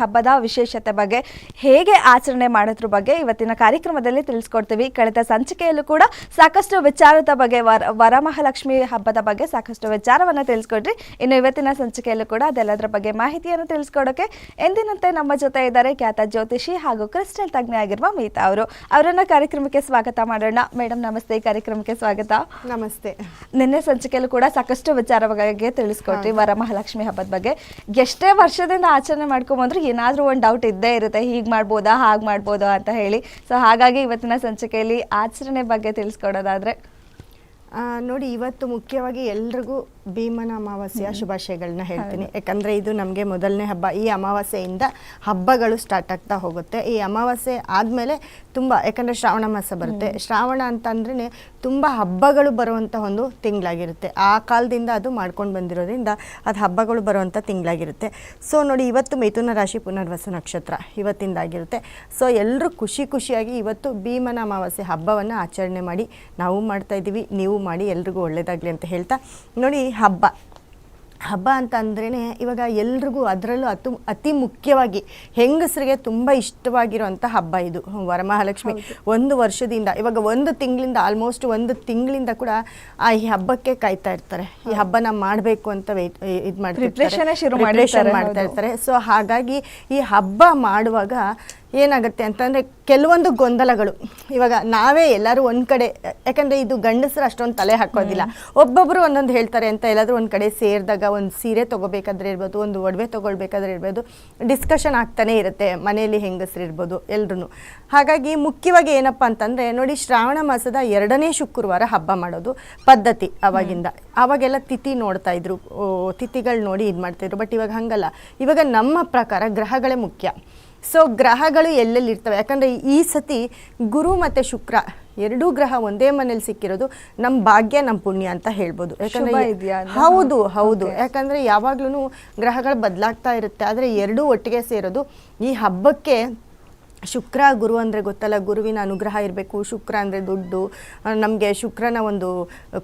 ಹಬ್ಬದ ವಿಶೇಷತೆ ಬಗ್ಗೆ ಹೇಗೆ ಆಚರಣೆ ಮಾಡೋದ್ರ ಬಗ್ಗೆ ಇವತ್ತಿನ ಕಾರ್ಯಕ್ರಮದಲ್ಲಿ ತಿಳಿಸ್ಕೊಡ್ತೀವಿ. ಕಳೆದ ಸಂಚಿಕೆಯಲ್ಲೂ ಕೂಡ ಸಾಕಷ್ಟು ವಿಚಾರದ ಬಗ್ಗೆ ವರ ವರಮಹಾಲಕ್ಷ್ಮಿ ಹಬ್ಬದ ಬಗ್ಗೆ ಸಾಕಷ್ಟು ವಿಚಾರವನ್ನ ತಿಳಿಸ್ಕೊಡ್ರಿ. ಇನ್ನು ಇವತ್ತಿನ ಸಂಚಿಕೆಯಲ್ಲೂ ಕೂಡ ಅದೆಲ್ಲದರ ಬಗ್ಗೆ ಮಾಹಿತಿಯನ್ನು ತಿಳಿಸ್ಕೊಡೋಕೆ ಎಂದಿನಂತೆ ನಮ್ಮ ಜೊತೆ ಇದ್ದಾರೆ ಖ್ಯಾತ ಜ್ಯೋತಿಷಿ ಹಾಗೂ ಕ್ರಿಸ್ಟಲ್ ತಜ್ಞೆ ಆಗಿರುವ ಮೀತಾ ಅವರು. ಅವರನ್ನ ಕಾರ್ಯಕ್ರಮಕ್ಕೆ ಸ್ವಾಗತ ಮಾಡೋಣ. ಮೇಡಮ್ ನಮಸ್ತೆ. ಕಾರ್ಯಕ್ರಮಕ್ಕೆ ಸ್ವಾಗತ. ನಮಸ್ತೆ. ನಿನ್ನೆ ಸಂಚಿಕೆಯಲ್ಲೂ ಕೂಡ ಸಾಕಷ್ಟು ವಿಚಾರ ಬಗ್ಗೆ ತಿಳಿಸ್ಕೊಡ್ರಿ ವರಮಹಾಲಕ್ಷ್ಮಿ ಹಬ್ಬದ ಬಗ್ಗೆ ಎಷ್ಟೇ ವರ್ಷದಿಂದ ಆಚರಣೆ ಮಾಡ್ಕೊಂಬಂದ್ರು ಏನಾದ್ರೂ ಒಂದು ಡೌಟ್ ಇದ್ದೇ ಇರುತ್ತೆ, ಹೀಗೆ ಮಾಡ್ಬೋದಾ, ಹಾಗೆ ಮಾಡ್ಬೋದಾ ಅಂತ ಹೇಳಿ. ಸೊ ಹಾಗಾಗಿ ಇವತ್ತಿನ ಸಂಚಿಕೆಯಲ್ಲಿ ಆಚರಣೆ ಬಗ್ಗೆ ತಿಳಿಸ್ಕೊಡೋದಾದರೆ. ನೋಡಿ, ಇವತ್ತು ಮುಖ್ಯವಾಗಿ ಎಲ್ರಿಗೂ ಭೀಮನ ಅಮಾವಾಸ್ಯ ಶುಭಾಶಯಗಳನ್ನ ಹೇಳ್ತೀನಿ. ಯಾಕಂದ್ರೆ ಇದು ನಮಗೆ ಮೊದಲನೇ ಹಬ್ಬ. ಈ ಅಮಾವಾಸ್ಯೆಯಿಂದ ಹಬ್ಬಗಳು ಸ್ಟಾರ್ಟ್ ಆಗ್ತಾ ಹೋಗುತ್ತೆ. ಈ ಅಮಾವಾಸ್ಯೆ ಆದಮೇಲೆ ತುಂಬ ಯಾಕಂದರೆ ಶ್ರಾವಣ ಮಾಸ ಬರುತ್ತೆ. ಶ್ರಾವಣ ಅಂತಂದ್ರೆ ತುಂಬ ಹಬ್ಬಗಳು ಬರುವಂಥ ಒಂದು ತಿಂಗಳಾಗಿರುತ್ತೆ. ಆ ಕಾಲದಿಂದ ಅದು ಮಾಡ್ಕೊಂಡು ಬಂದಿರೋದ್ರಿಂದ ಅದು ಹಬ್ಬಗಳು ಬರುವಂಥ ತಿಂಗಳಾಗಿರುತ್ತೆ. ಸೊ ನೋಡಿ ಇವತ್ತು ಮೈಥುನ ರಾಶಿ ಪುನರ್ವಸು ನಕ್ಷತ್ರ ಇವತ್ತಿಂದಾಗಿರುತ್ತೆ ಸೊ ಎಲ್ಲರೂ ಖುಷಿ ಖುಷಿಯಾಗಿ ಇವತ್ತು ಭೀಮನ ಅಮಾವಾಸ್ಯೆ ಹಬ್ಬವನ್ನು ಆಚರಣೆ ಮಾಡಿ ನಾವು ಮಾಡ್ತಾ ಇದ್ದೀವಿ. ನೀವು ಮಾಡಿ ಎಲ್ರಿಗೂ ಒಳ್ಳೆಯದಾಗಲಿ ಅಂತ ಹೇಳ್ತಾ. ನೋಡಿ ಹಬ್ಬ. ಹಬ್ಬ ಅಂತ ಅಂದ್ರೇ ಇವಾಗ ಎಲ್ರಿಗೂ ಅದರಲ್ಲೂ ಅತು ಅತಿ ಮುಖ್ಯವಾಗಿ ಹೆಂಗಸರಿಗೆ ತುಂಬ ಇಷ್ಟವಾಗಿರುವಂಥ ಹಬ್ಬ ಇದು. ವರಮಹಾಲಕ್ಷ್ಮಿ ಒಂದು ವರ್ಷದಿಂದ ಇವಾಗ ಒಂದು ತಿಂಗಳಿಂದ ಆಲ್ಮೋಸ್ಟ್ ಒಂದು ತಿಂಗಳಿಂದ ಕೂಡ ಆ ಈ ಹಬ್ಬಕ್ಕೆ ಕಾಯ್ತಾ ಇರ್ತಾರೆ. ಈ ಹಬ್ಬನ ಮಾಡಬೇಕು ಅಂತ ವೇಟ್ ಇದು ಮಾಡ್ತಾರೆ ಮಾಡ್ತಾ ಇರ್ತಾರೆ. ಸೊ ಹಾಗಾಗಿ ಈ ಹಬ್ಬ ಮಾಡುವಾಗ ಏನಾಗುತ್ತೆ ಅಂತಂದರೆ ಕೆಲವೊಂದು ಗೊಂದಲಗಳು. ಇವಾಗ ನಾವೇ ಎಲ್ಲರೂ ಒಂದು ಕಡೆ ಯಾಕಂದರೆ ಇದು ಗಂಡಸರು ಅಷ್ಟೊಂದು ತಲೆ ಹಾಕೋದಿಲ್ಲ. ಒಬ್ಬೊಬ್ಬರು ಒಂದೊಂದು ಹೇಳ್ತಾರೆ ಅಂತ ಎಲ್ಲಾದರೂ ಒಂದು ಕಡೆ ಸೇರಿದಾಗ ಒಂದು ಸೀರೆ ತೊಗೋಬೇಕಾದ್ರೆ ಇರ್ಬೋದು ಒಂದು ಒಡವೆ ತೊಗೊಳ್ಬೇಕಾದ್ರೆ ಇರ್ಬೋದು ಡಿಸ್ಕಷನ್ ಆಗ್ತಾನೆ ಇರುತ್ತೆ ಮನೆಯಲ್ಲಿ ಹೆಂಗಸರು ಇರ್ಬೋದು ಎಲ್ರೂ ಹಾಗಾಗಿ ಮುಖ್ಯವಾಗಿ ಏನಪ್ಪ ಅಂತಂದರೆ ನೋಡಿ ಶ್ರಾವಣ ಮಾಸದ ಎರಡನೇ ಶುಕ್ರವಾರ ಹಬ್ಬ ಮಾಡೋದು ಪದ್ಧತಿ ಅವಾಗಿಂದ. ಅವಾಗೆಲ್ಲ ತಿಥಿ ನೋಡ್ತಾ ಇದ್ರು ತಿಥಿಗಳು ನೋಡಿ ಇದು ಮಾಡ್ತಾಯಿದ್ರು ಬಟ್ ಇವಾಗ ಹಾಗಲ್ಲ. ಇವಾಗ ನಮ್ಮ ಪ್ರಕಾರ ಗ್ರಹಗಳೇ ಮುಖ್ಯ. ಸೊ ಗ್ರಹಗಳು ಎಲ್ಲೆಲ್ಲಿ ಇರ್ತವೆ ಯಾಕಂದರೆ ಈ ಸತಿ ಗುರು ಮತ್ತು ಶುಕ್ರ ಎರಡೂ ಗ್ರಹ ಒಂದೇ ಮನೇಲಿ ಸಿಕ್ಕಿರೋದು ನಮ್ಮ ಭಾಗ್ಯ ನಮ್ಮ ಪುಣ್ಯ ಅಂತ ಹೇಳ್ಬೋದು. ಯಾಕಂದರೆ ಹೌದು ಹೌದು. ಯಾಕಂದರೆ ಯಾವಾಗ್ಲೂ ಗ್ರಹಗಳು ಬದಲಾಗ್ತಾ ಇರುತ್ತೆ. ಆದರೆ ಎರಡೂ ಒಟ್ಟಿಗೆ ಸೇರೋದು ಈ ಹಬ್ಬಕ್ಕೆ ಶುಕ್ರ ಗುರು ಅಂದರೆ ಗೊತ್ತಲ್ಲ ಗುರುವಿನ ಅನುಗ್ರಹ ಇರಬೇಕು ಶುಕ್ರ ಅಂದರೆ ದುಡ್ಡು ನಮಗೆ ಶುಕ್ರನ ಒಂದು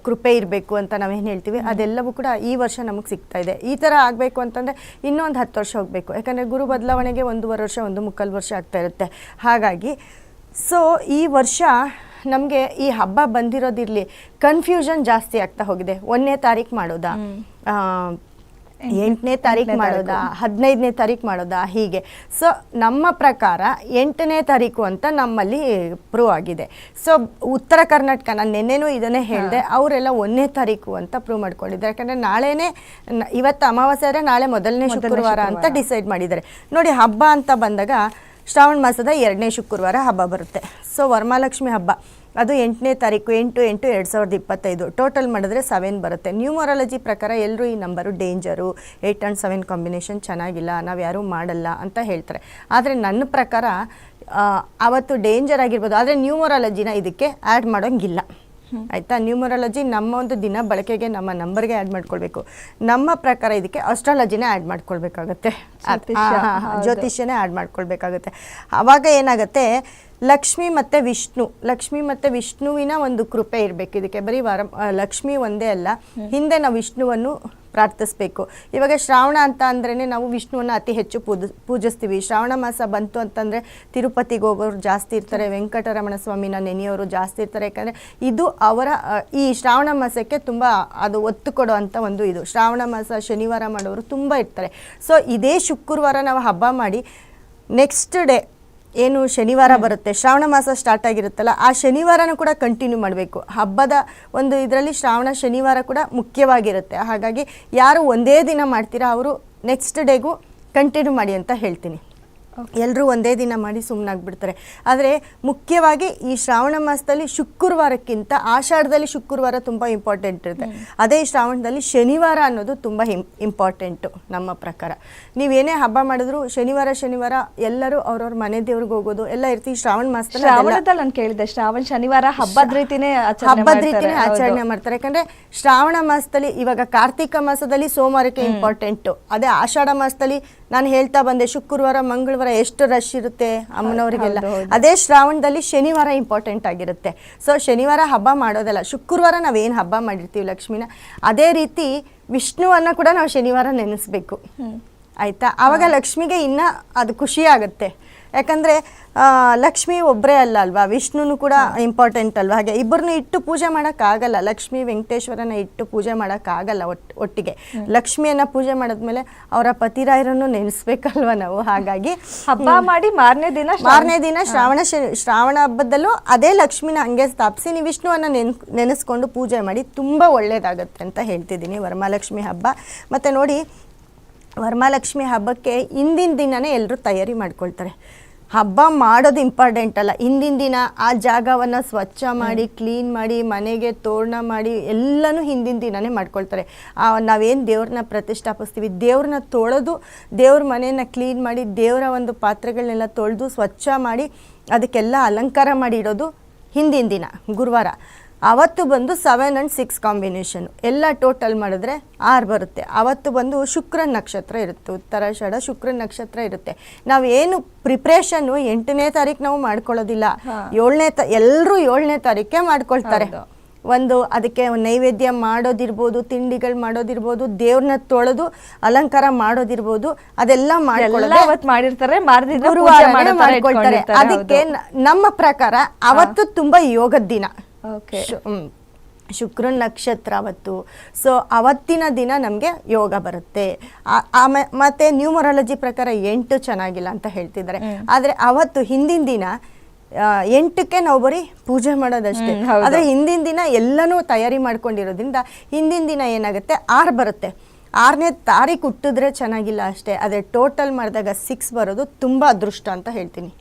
ಕೃಪೆ ಇರಬೇಕು ಅಂತ ನಾವೇನು ಹೇಳ್ತೀವಿ? ಅದೆಲ್ಲವೂ ಕೂಡ ಈ ವರ್ಷ ನಮಗೆ ಸಿಗ್ತಾ ಇದೆ. ಈ ಥರ ಆಗಬೇಕು ಅಂತಂದರೆ ಇನ್ನೊಂದು ಹತ್ತು ವರ್ಷ ಹೋಗಬೇಕು. ಯಾಕಂದರೆ ಗುರು ಬದಲಾವಣೆಗೆ ಒಂದೂವರೆ ವರ್ಷ ಒಂದು ಮುಕ್ಕಾಲು ವರ್ಷ ಆಗ್ತಾ ಇರುತ್ತೆ. ಹಾಗಾಗಿ ಸೊ ಈ ವರ್ಷ ನಮಗೆ ಈ ಹಬ್ಬ ಬಂದಿರೋದಿರಲಿ ಕನ್ಫ್ಯೂಷನ್ ಜಾಸ್ತಿ ಆಗ್ತಾ ಹೋಗಿದೆ. ಒಂದನೇ ತಾರೀಕು ಮಾಡೋದಾ? ಎಂಟನೇ ತಾರೀಕು ಮಾಡೋದಾ? ಹದಿನೈದನೇ ತಾರೀಕು ಮಾಡೋದಾ? ಹೀಗೆ. ಸೊ ನಮ್ಮ ಪ್ರಕಾರ ಎಂಟನೇ ತಾರೀಕು ಅಂತ ನಮ್ಮಲ್ಲಿ ಪ್ರೂವ್ ಆಗಿದೆ. ಸೊ ಉತ್ತರ ಕರ್ನಾಟಕ ನಾನು ನಿನ್ನೆನೂ ಇದನ್ನೇ ಹೇಳಿದೆ ಅವರೆಲ್ಲ ಒಂದನೇ ತಾರೀಕು ಅಂತ ಪ್ರೂವ್ ಮಾಡ್ಕೊಂಡಿದ್ದಾರೆ. ಯಾಕಂದರೆ ನಾಳೆನೇ ಇವತ್ತು ಅಮಾವಾಸ್ಯೆ ಆದರೆ ನಾಳೆ ಮೊದಲನೇ ಶುಕ್ರವಾರ ಅಂತ ಡಿಸೈಡ್ ಮಾಡಿದ್ದಾರೆ. ನೋಡಿ ಹಬ್ಬ ಅಂತ ಬಂದಾಗ ಶ್ರಾವಣ ಮಾಸದ ಎರಡನೇ ಶುಕ್ರವಾರ ಹಬ್ಬ ಬರುತ್ತೆ. ಸೊ ವರಮಹಾಲಕ್ಷ್ಮಿ ಹಬ್ಬ. ಅದು ಎಂಟನೇ ತಾರೀಕು ಎಂಟು ಎಂಟು ಎರಡು ಸಾವಿರದ ಇಪ್ಪತ್ತೈದು. ಟೋಟಲ್ ಮಾಡಿದ್ರೆ ಸೆವೆನ್ ಬರುತ್ತೆ. ನ್ಯೂಮರಾಲಜಿ ಪ್ರಕಾರ ಎಲ್ಲರೂ ಈ number danger eight and seven combination ಚೆನ್ನಾಗಿಲ್ಲ ನಾವು ಯಾರೂ ಮಾಡಲ್ಲ ಅಂತ ಹೇಳ್ತಾರೆ. ಆದರೆ ನನ್ನ ಪ್ರಕಾರ ಅವತ್ತು ಡೇಂಜರ್ ಆಗಿರ್ಬೋದು ಆದರೆ ನ್ಯೂಮರಾಲಜಿನ ಇದಕ್ಕೆ ಆ್ಯಡ್ ಮಾಡೋಂಗಿಲ್ಲ. ಆಯಿತಾ? ನ್ಯೂಮರಾಲಜಿ ನಮ್ಮ ಒಂದು ದಿನ ಬಳಕೆಗೆ ನಮ್ಮ ನಂಬರ್ಗೆ ಆ್ಯಡ್ ಮಾಡ್ಕೊಳ್ಬೇಕು. ನಮ್ಮ ಪ್ರಕಾರ ಇದಕ್ಕೆ ಅಸ್ಟ್ರಾಲಜಿನೇ ಆ್ಯಡ್ ಮಾಡ್ಕೊಳ್ಬೇಕಾಗತ್ತೆ. ಜ್ಯೋತಿಷ್ಯನೇ ಆ್ಯಡ್ ಮಾಡ್ಕೊಳ್ಬೇಕಾಗತ್ತೆ. ಆವಾಗ ಏನಾಗುತ್ತೆ ಲಕ್ಷ್ಮಿ ಮತ್ತು ವಿಷ್ಣು. ಲಕ್ಷ್ಮಿ ಮತ್ತು ವಿಷ್ಣುವಿನ ಒಂದು ಕೃಪೆ ಇರಬೇಕು. ಇದಕ್ಕೆ ಬರೀ ವರ ಲಕ್ಷ್ಮಿ ಒಂದೇ ಅಲ್ಲ. ಹಿಂದೆ ನಾವು ವಿಷ್ಣುವನ್ನು ಪ್ರಾರ್ಥಿಸಬೇಕು. ಇವಾಗ ಶ್ರಾವಣ ಅಂತ ಅಂದ್ರೇ ನಾವು ವಿಷ್ಣುವನ್ನು ಅತಿ ಹೆಚ್ಚು ಪೂಜ ಪೂಜಿಸ್ತೀವಿ. ಶ್ರಾವಣ ಮಾಸ ಬಂತು ಅಂತಂದರೆ ತಿರುಪತಿಗೆ ಹೋಗೋರು ಜಾಸ್ತಿ ಇರ್ತಾರೆ ವೆಂಕಟರಮಣ ಸ್ವಾಮಿನ ನೆನೆಯೋರು ಜಾಸ್ತಿ ಇರ್ತಾರೆ. ಯಾಕಂದರೆ ಇದು ಅವರ ಈ ಶ್ರಾವಣ ಮಾಸಕ್ಕೆ ತುಂಬ ಅದು ಒತ್ತು ಕೊಡೋ ಅಂಥ ಒಂದು ಇದು. ಶ್ರಾವಣ ಮಾಸ ಶನಿವಾರ ಮಾಡೋರು ತುಂಬ ಇರ್ತಾರೆ. ಸೊ ಇದೇ ಶುಕ್ರವಾರ ನಾವು ಹಬ್ಬ ಮಾಡಿ ನೆಕ್ಸ್ಟ್ ಡೇ ಏನು ಶನಿವಾರ ಬರುತ್ತೆ, ಶ್ರಾವಣ ಮಾಸ ಸ್ಟಾರ್ಟ್ ಆಗಿರುತ್ತಲ್ಲ, ಆ ಶನಿವಾರನೂ ಕೂಡ ಕಂಟಿನ್ಯೂ ಮಾಡಬೇಕು. ಹಬ್ಬದ ಒಂದು ಇದರಲ್ಲಿ ಶ್ರಾವಣ, ಶನಿವಾರ ಕೂಡ ಮುಖ್ಯವಾಗಿರುತ್ತೆ. ಹಾಗಾಗಿ ಯಾರು ಒಂದೇ ದಿನ ಮಾಡ್ತೀರಾ, ಅವರು ನೆಕ್ಸ್ಟ್ ಡೇಗೂ ಕಂಟಿನ್ಯೂ ಮಾಡಿ ಅಂತ ಹೇಳ್ತೀನಿ. ಎಲ್ಲರೂ ಒಂದೇ ದಿನ ಮಾಡಿ ಸುಮ್ಮನಾಗ್ಬಿಡ್ತಾರೆ ಆದರೆ ಮುಖ್ಯವಾಗಿ ಈ ಶ್ರಾವಣ ಮಾಸದಲ್ಲಿ ಶುಕ್ರವಾರಕ್ಕಿಂತ ಆಷಾಢದಲ್ಲಿ ಶುಕ್ರವಾರ ತುಂಬ ಇಂಪಾರ್ಟೆಂಟ್ ಇರುತ್ತೆ. ಅದೇ ಶ್ರಾವಣದಲ್ಲಿ ಶನಿವಾರ ಅನ್ನೋದು ತುಂಬ ಇಂಪಾರ್ಟೆಂಟು ನಮ್ಮ ಪ್ರಕಾರ. ನೀವೇನೇ ಹಬ್ಬ ಮಾಡಿದ್ರು ಶನಿವಾರ ಶನಿವಾರ ಎಲ್ಲರೂ ಅವ್ರವ್ರ ಮನೆ ದೇವ್ರಿಗೆ ಹೋಗೋದು ಎಲ್ಲ ಇರ್ತೀವಿ ಶ್ರಾವಣ ಮಾಸದಲ್ಲಿ ಶ್ರಾವಣದಲ್ಲಿ ನಾನು ಕೇಳಿದೆ ಶ್ರಾವಣ ಶನಿವಾರ ಹಬ್ಬದ ರೀತಿನೇ ಹಬ್ಬದ. ರೀತಿನೇ. ಆಚರಣೆ ಮಾಡ್ತಾರೆ. ಯಾಕಂದ್ರೆ ಶ್ರಾವಣ ಮಾಸದಲ್ಲಿ ಇವಾಗ ಕಾರ್ತಿಕ ಮಾಸದಲ್ಲಿ ಸೋಮವಾರಕ್ಕೆ ಇಂಪಾರ್ಟೆಂಟು ಅದೇ ಆಷಾಢ ಮಾಸದಲ್ಲಿ ನಾನು ಹೇಳ್ತಾ ಬಂದೆ ಶುಕ್ರವಾರ ಮಂಗಳವಾರ ಎಷ್ಟು ರಶ್ ಇರುತ್ತೆ ಅಮ್ಮನವರಿಗೆಲ್ಲ. ಅದೇ ಶ್ರಾವಣದಲ್ಲಿ ಶನಿವಾರ ಇಂಪಾರ್ಟೆಂಟ್ ಆಗಿರುತ್ತೆ. ಸೊ ಶನಿವಾರ ಹಬ್ಬ ಮಾಡೋದಲ್ಲ ಶುಕ್ರವಾರ ನಾವೇನು ಹಬ್ಬ ಮಾಡಿರ್ತೀವಿ ಲಕ್ಷ್ಮಿನ? ಅದೇ ರೀತಿ ವಿಷ್ಣುವನ್ನ ಕೂಡ ನಾವು ಶನಿವಾರ ನೆನೆಸ್ಬೇಕು. ಆಯ್ತಾ? ಆವಾಗ ಲಕ್ಷ್ಮಿಗೆ ಇನ್ನ ಅದು ಖುಷಿ ಆಗುತ್ತೆ. ಯಾಕಂದ್ರೆ ಲಕ್ಷ್ಮಿ ಒಬ್ಬರೇ ಅಲ್ಲ ಅಲ್ವಾ? ವಿಷ್ಣುನು ಕೂಡ ಇಂಪಾರ್ಟೆಂಟ್ ಅಲ್ವಾ? ಹಾಗೆ ಇಬ್ಬರನ್ನ ಇಟ್ಟು ಪೂಜೆ ಮಾಡೋಕ್ಕಾಗಲ್ಲ. ಲಕ್ಷ್ಮಿ ವೆಂಕಟೇಶ್ವರನ ಇಟ್ಟು ಪೂಜೆ ಮಾಡೋಕ್ಕಾಗಲ್ಲ ಒಟ್ ಒಟ್ಟಿಗೆ. ಲಕ್ಷ್ಮಿಯನ್ನ ಪೂಜೆ ಮಾಡಿದ್ಮೇಲೆ ಅವರ ಪತಿರಾಯರನ್ನು ನೆನೆಸ್ಬೇಕಲ್ವ ನಾವು? ಹಾಗಾಗಿ ಹಬ್ಬ ಮಾಡಿ ಮಾರನೇ ದಿನ ಮಾರನೇ ದಿನ ಶ್ರಾವಣ ಶ್ರಾವಣ ಹಬ್ಬದಲ್ಲೂ ಅದೇ ಲಕ್ಷ್ಮಿನ ಹಂಗೆ ಸ್ಥಾಪಿಸಿ ನೀವು ವಿಷ್ಣುವನ್ನ ನೆನ್ ನೆನೆಸ್ಕೊಂಡು ಪೂಜೆ ಮಾಡಿ ತುಂಬ ಒಳ್ಳೆಯದಾಗತ್ತೆ ಅಂತ ಹೇಳ್ತಿದ್ದೀನಿ. ವರಮಹಾಲಕ್ಷ್ಮಿ ಹಬ್ಬ. ಮತ್ತು ನೋಡಿ ವರಮಹಾಲಕ್ಷ್ಮಿ ಹಬ್ಬಕ್ಕೆ ಹಿಂದಿನ ದಿನನೇ ಎಲ್ಲರೂ ತಯಾರಿ ಮಾಡ್ಕೊಳ್ತಾರೆ. ಹಬ್ಬ ಮಾಡೋದು ಇಂಪಾರ್ಟೆಂಟ್ ಅಲ್ಲ. ಹಿಂದಿನ ದಿನ ಆ ಜಾಗವನ್ನು ಸ್ವಚ್ಛ ಮಾಡಿ ಕ್ಲೀನ್ ಮಾಡಿ ಮನೆಗೆ ತೋರಣ ಮಾಡಿ ಎಲ್ಲನೂ ಹಿಂದಿನ ದಿನನೇ ಮಾಡ್ಕೊಳ್ತಾರೆ. ಆ, ನಾವೇನು ದೇವ್ರನ್ನ ಪ್ರತಿಷ್ಠಾಪಿಸ್ತೀವಿ? ದೇವ್ರನ್ನ ತೊಳೆದು ದೇವ್ರ ಮನೆಯನ್ನು ಕ್ಲೀನ್ ಮಾಡಿ ದೇವರ ಒಂದು ಪಾತ್ರೆಗಳನ್ನೆಲ್ಲ ತೊಳೆದು ಸ್ವಚ್ಛ ಮಾಡಿ ಅದಕ್ಕೆಲ್ಲ ಅಲಂಕಾರ ಮಾಡಿ ಇಡೋದು ಹಿಂದಿನ ದಿನ ಗುರುವಾರ. ಅವತ್ತು ಬಂದು ಸೆವೆನ್ ಆ್ಯಂಡ್ ಸಿಕ್ಸ್ ಕಾಂಬಿನೇಷನ್ ಎಲ್ಲ ಟೋಟಲ್ ಮಾಡಿದ್ರೆ ಆರು ಬರುತ್ತೆ. ಅವತ್ತು ಬಂದು ಶುಕ್ರ ನಕ್ಷತ್ರ ಇರುತ್ತೆ. ಉತ್ತರಾಷಾಢ ಶುಕ್ರ ನಕ್ಷತ್ರ ಇರುತ್ತೆ. ನಾವು ಏನು ಪ್ರಿಪ್ರೇಷನ್ನು ಎಂಟನೇ ತಾರೀಕು ನಾವು ಮಾಡ್ಕೊಳ್ಳೋದಿಲ್ಲ. ಏಳನೇ ತ ಎಲ್ಲರೂ ಏಳನೇ ತಾರೀಕೆ ಮಾಡ್ಕೊಳ್ತಾರೆ. ಒಂದು ಅದಕ್ಕೆ ನೈವೇದ್ಯ ಮಾಡೋದಿರ್ಬೋದು ತಿಂಡಿಗಳು ಮಾಡೋದಿರ್ಬೋದು ದೇವ್ರನ್ನ ತೊಳೆದು ಅಲಂಕಾರ ಮಾಡೋದಿರ್ಬೋದು ಅದೆಲ್ಲ ಮಾಡಿರ್ತಾರೆ ಅದಕ್ಕೆ ನಮ್ಮ ಪ್ರಕಾರ ಅವತ್ತು ತುಂಬಾ ಯೋಗದ ದಿನ. ಓಕೆ ಶು- ಹ್ಮ್. ಶುಕ್ರ ನಕ್ಷತ್ರ ಅವತ್ತು. ಸೊ ಅವತ್ತಿನ ದಿನ ನಮಗೆ ಯೋಗ ಬರುತ್ತೆ. ಆ- ಆಮೆ ಮತ್ತೆ ನ್ಯೂಮರಾಲಜಿ ಪ್ರಕಾರ ಎಂಟು ಚೆನ್ನಾಗಿಲ್ಲ ಅಂತ ಹೇಳ್ತಿದ್ದಾರೆ. ಆದರೆ ಅವತ್ತು ಹಿಂದಿನ ದಿನ ಎಂಟಕ್ಕೆ ನಾವು ಬರೀ ಪೂಜೆ ಮಾಡೋದಷ್ಟೇ. ಆದರೆ ಹಿಂದಿನ ದಿನ ಎಲ್ಲನೂ ತಯಾರಿ ಮಾಡ್ಕೊಂಡಿರೋದ್ರಿಂದ ಹಿಂದಿನ ದಿನ ಏನಾಗುತ್ತೆ? ಆರು ಬರುತ್ತೆ. ಆರನೇ ತಾರೀಕು ಹುಟ್ಟಿದ್ರೆ ಚೆನ್ನಾಗಿಲ್ಲ ಅಷ್ಟೇ. ಆದರೆ ಟೋಟಲ್ ಮಾಡಿದಾಗ ಸಿಕ್ಸ್ ಬರೋದು ತುಂಬ ಅದೃಷ್ಟ ಅಂತ ಹೇಳ್ತೀನಿ.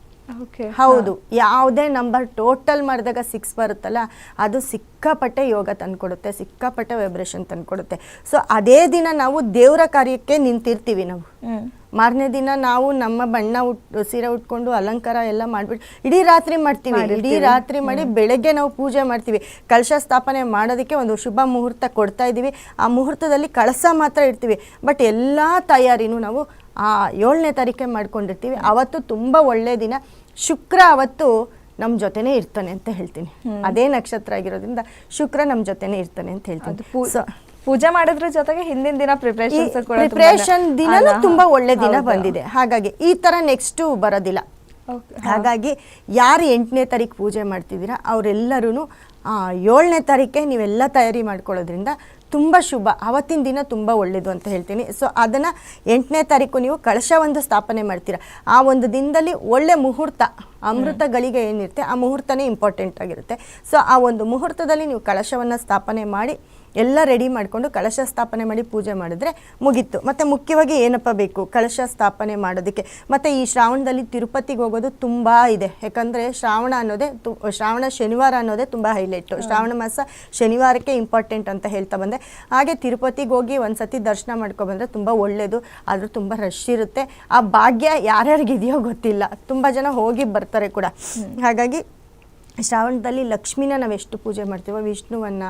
ಹೌದು ಯಾವುದೇ ನಂಬರ್ ಟೋಟಲ್ ಮಾಡಿದಾಗ ಸಿಕ್ಸ್ ಬರುತ್ತಲ್ಲ ಅದು ಸಿಕ್ಕಾಪಟ್ಟೆ ಯೋಗ ತಂದ್ಕೊಡುತ್ತೆ ಸಿಕ್ಕಾಪಟ್ಟೆ ವೈಬ್ರೇಷನ್ ತಂದ್ಕೊಡುತ್ತೆ. ಸೊ ಅದೇ ದಿನ ನಾವು ದೇವರ ಕಾರ್ಯಕ್ಕೆ ನಿಂತಿರ್ತೀವಿ ನಾವು. ಮಾರನೇ ದಿನ ನಾವು ನಮ್ಮ ಬಣ್ಣ ಉಟ್ ಸೀರೆ ಉಟ್ಕೊಂಡು ಅಲಂಕಾರ ಎಲ್ಲ ಮಾಡ್ಬಿಟ್ಟು ಇಡೀ ರಾತ್ರಿ ಮಾಡ್ತೀವಿ. ಇಡೀ ರಾತ್ರಿ ಮಾಡಿ ಬೆಳಗ್ಗೆ ನಾವು ಪೂಜೆ ಮಾಡ್ತೀವಿ. ಕಲಶ ಸ್ಥಾಪನೆ ಮಾಡೋದಕ್ಕೆ ಒಂದು ಶುಭ ಮುಹೂರ್ತ ಕೊಡ್ತಾ ಇದ್ದೀವಿ ಆ ಮುಹೂರ್ತದಲ್ಲಿ ಕಳಸ ಮಾತ್ರ ಇಡ್ತೀವಿ. ಬಟ್ ಎಲ್ಲ ತಯಾರಿನೂ ನಾವು ಆ ಏಳನೇ ತಾರೀಕೆ ಮಾಡ್ಕೊಂಡಿರ್ತೀವಿ. ಅವತ್ತು ತುಂಬ ಒಳ್ಳೆ ದಿನ. ಶುಕ್ರ ಅವತ್ತು ನಮ್ಮ ಜೊತೆನೇ ಇರ್ತಾನೆ ಅಂತ ಹೇಳ್ತೀನಿ. ಅದೇ ನಕ್ಷತ್ರ ಆಗಿರೋದ್ರಿಂದ ಶುಕ್ರ ನಮ್ಮ ಜೊತೆನೇ ಇರ್ತಾನೆ ಅಂತ ಹೇಳ್ತೀನಿ. ಪೂಜೆ ಮಾಡೋದ್ರ ಜೊತೆಗೆ ಹಿಂದಿನ ದಿನ ತುಂಬಾ- ಪ್ರಿಪ್ರೇಷನ್ ದಿನನೂ? ತುಂಬಾ ಒಳ್ಳೆ ದಿನ ಬಂದಿದೆ. ಹಾಗಾಗಿ ಈ ತರ ನೆಕ್ಸ್ಟ್ ಬರೋದಿಲ್ಲ. ಹಾಗಾಗಿ ಯಾರು ಎಂಟನೇ ತಾರೀಕು ಪೂಜೆ ಮಾಡ್ತಿದ್ದೀರಾ ಅವರೆಲ್ಲರೂ ಏಳನೇ ತಾರೀಕೆ ನೀವೆಲ್ಲ ತಯಾರಿ ಮಾಡ್ಕೊಳ್ಳೋದ್ರಿಂದ ತುಂಬ ಶುಭ. ಅವತ್ತಿನ ದಿನ ತುಂಬ ಒಳ್ಳೆಯದು ಅಂತ ಹೇಳ್ತೀನಿ. ಸೊ ಅದನ್ನು ಎಂಟನೇ ತಾರೀಕು ನೀವು ಕಳಶ ಒಂದು ಸ್ಥಾಪನೆ ಮಾಡ್ತೀರಾ. ಆ ಒಂದು ದಿನದಲ್ಲಿ ಒಳ್ಳೆ ಮುಹೂರ್ತ ಅಮೃತ ಗಳಿಗೆ ಏನಿರುತ್ತೆ ಆ ಮುಹೂರ್ತನೇ ಇಂಪಾರ್ಟೆಂಟ್ ಆಗಿರುತ್ತೆ. ಸೊ ಆ ಒಂದು ಮುಹೂರ್ತದಲ್ಲಿ ನೀವು ಕಳಶವನ್ನು ಸ್ಥಾಪನೆ ಮಾಡಿ ಎಲ್ಲ ರೆಡಿ ಮಾಡಿಕೊಂಡು ಕಳಶ ಸ್ಥಾಪನೆ ಮಾಡಿ ಪೂಜೆ ಮಾಡಿದ್ರೆ ಮುಗೀತು. ಮತ್ತು ಮುಖ್ಯವಾಗಿ ಏನಪ್ಪ ಬೇಕು? ಕಳಶ ಸ್ಥಾಪನೆ ಮಾಡೋದಕ್ಕೆ. ಮತ್ತು ಈ ಶ್ರಾವಣದಲ್ಲಿ ತಿರುಪತಿಗೆ ಹೋಗೋದು ತುಂಬ ಇದೆ. ಯಾಕಂದರೆ ಶ್ರಾವಣ ಅನ್ನೋದೇ ತು ಶ್ರಾವಣ ಶನಿವಾರ ಅನ್ನೋದೇ ತುಂಬ ಹೈಲೈಟು ಶ್ರಾವಣ ಮಾಸ ಶನಿವಾರಕ್ಕೆ ಇಂಪಾರ್ಟೆಂಟ್ ಅಂತ ಹೇಳ್ತಾ ಬಂದೆ. ಹಾಗೆ ತಿರುಪತಿಗೆ ಹೋಗಿ ಒಂದು ಸತಿ ದರ್ಶನ ಮಾಡ್ಕೊಬಂದರೆ ತುಂಬ ಒಳ್ಳೆಯದು ಆದರೂ ತುಂಬ ರಶ್ ಇರುತ್ತೆ. ಆ ಭಾಗ್ಯ ಯಾರ್ಯಾರಿಗಿದೆಯೋ ಗೊತ್ತಿಲ್ಲ. ತುಂಬ ಜನ ಹೋಗಿ ಬರ್ತಾರೆ ಕೂಡ. ಹಾಗಾಗಿ ಶ್ರಾವಣದಲ್ಲಿ ಲಕ್ಷ್ಮಿನ ನಾವು ಎಷ್ಟು ಪೂಜೆ ಮಾಡ್ತೀವೋ, ವಿಷ್ಣುವನ್ನು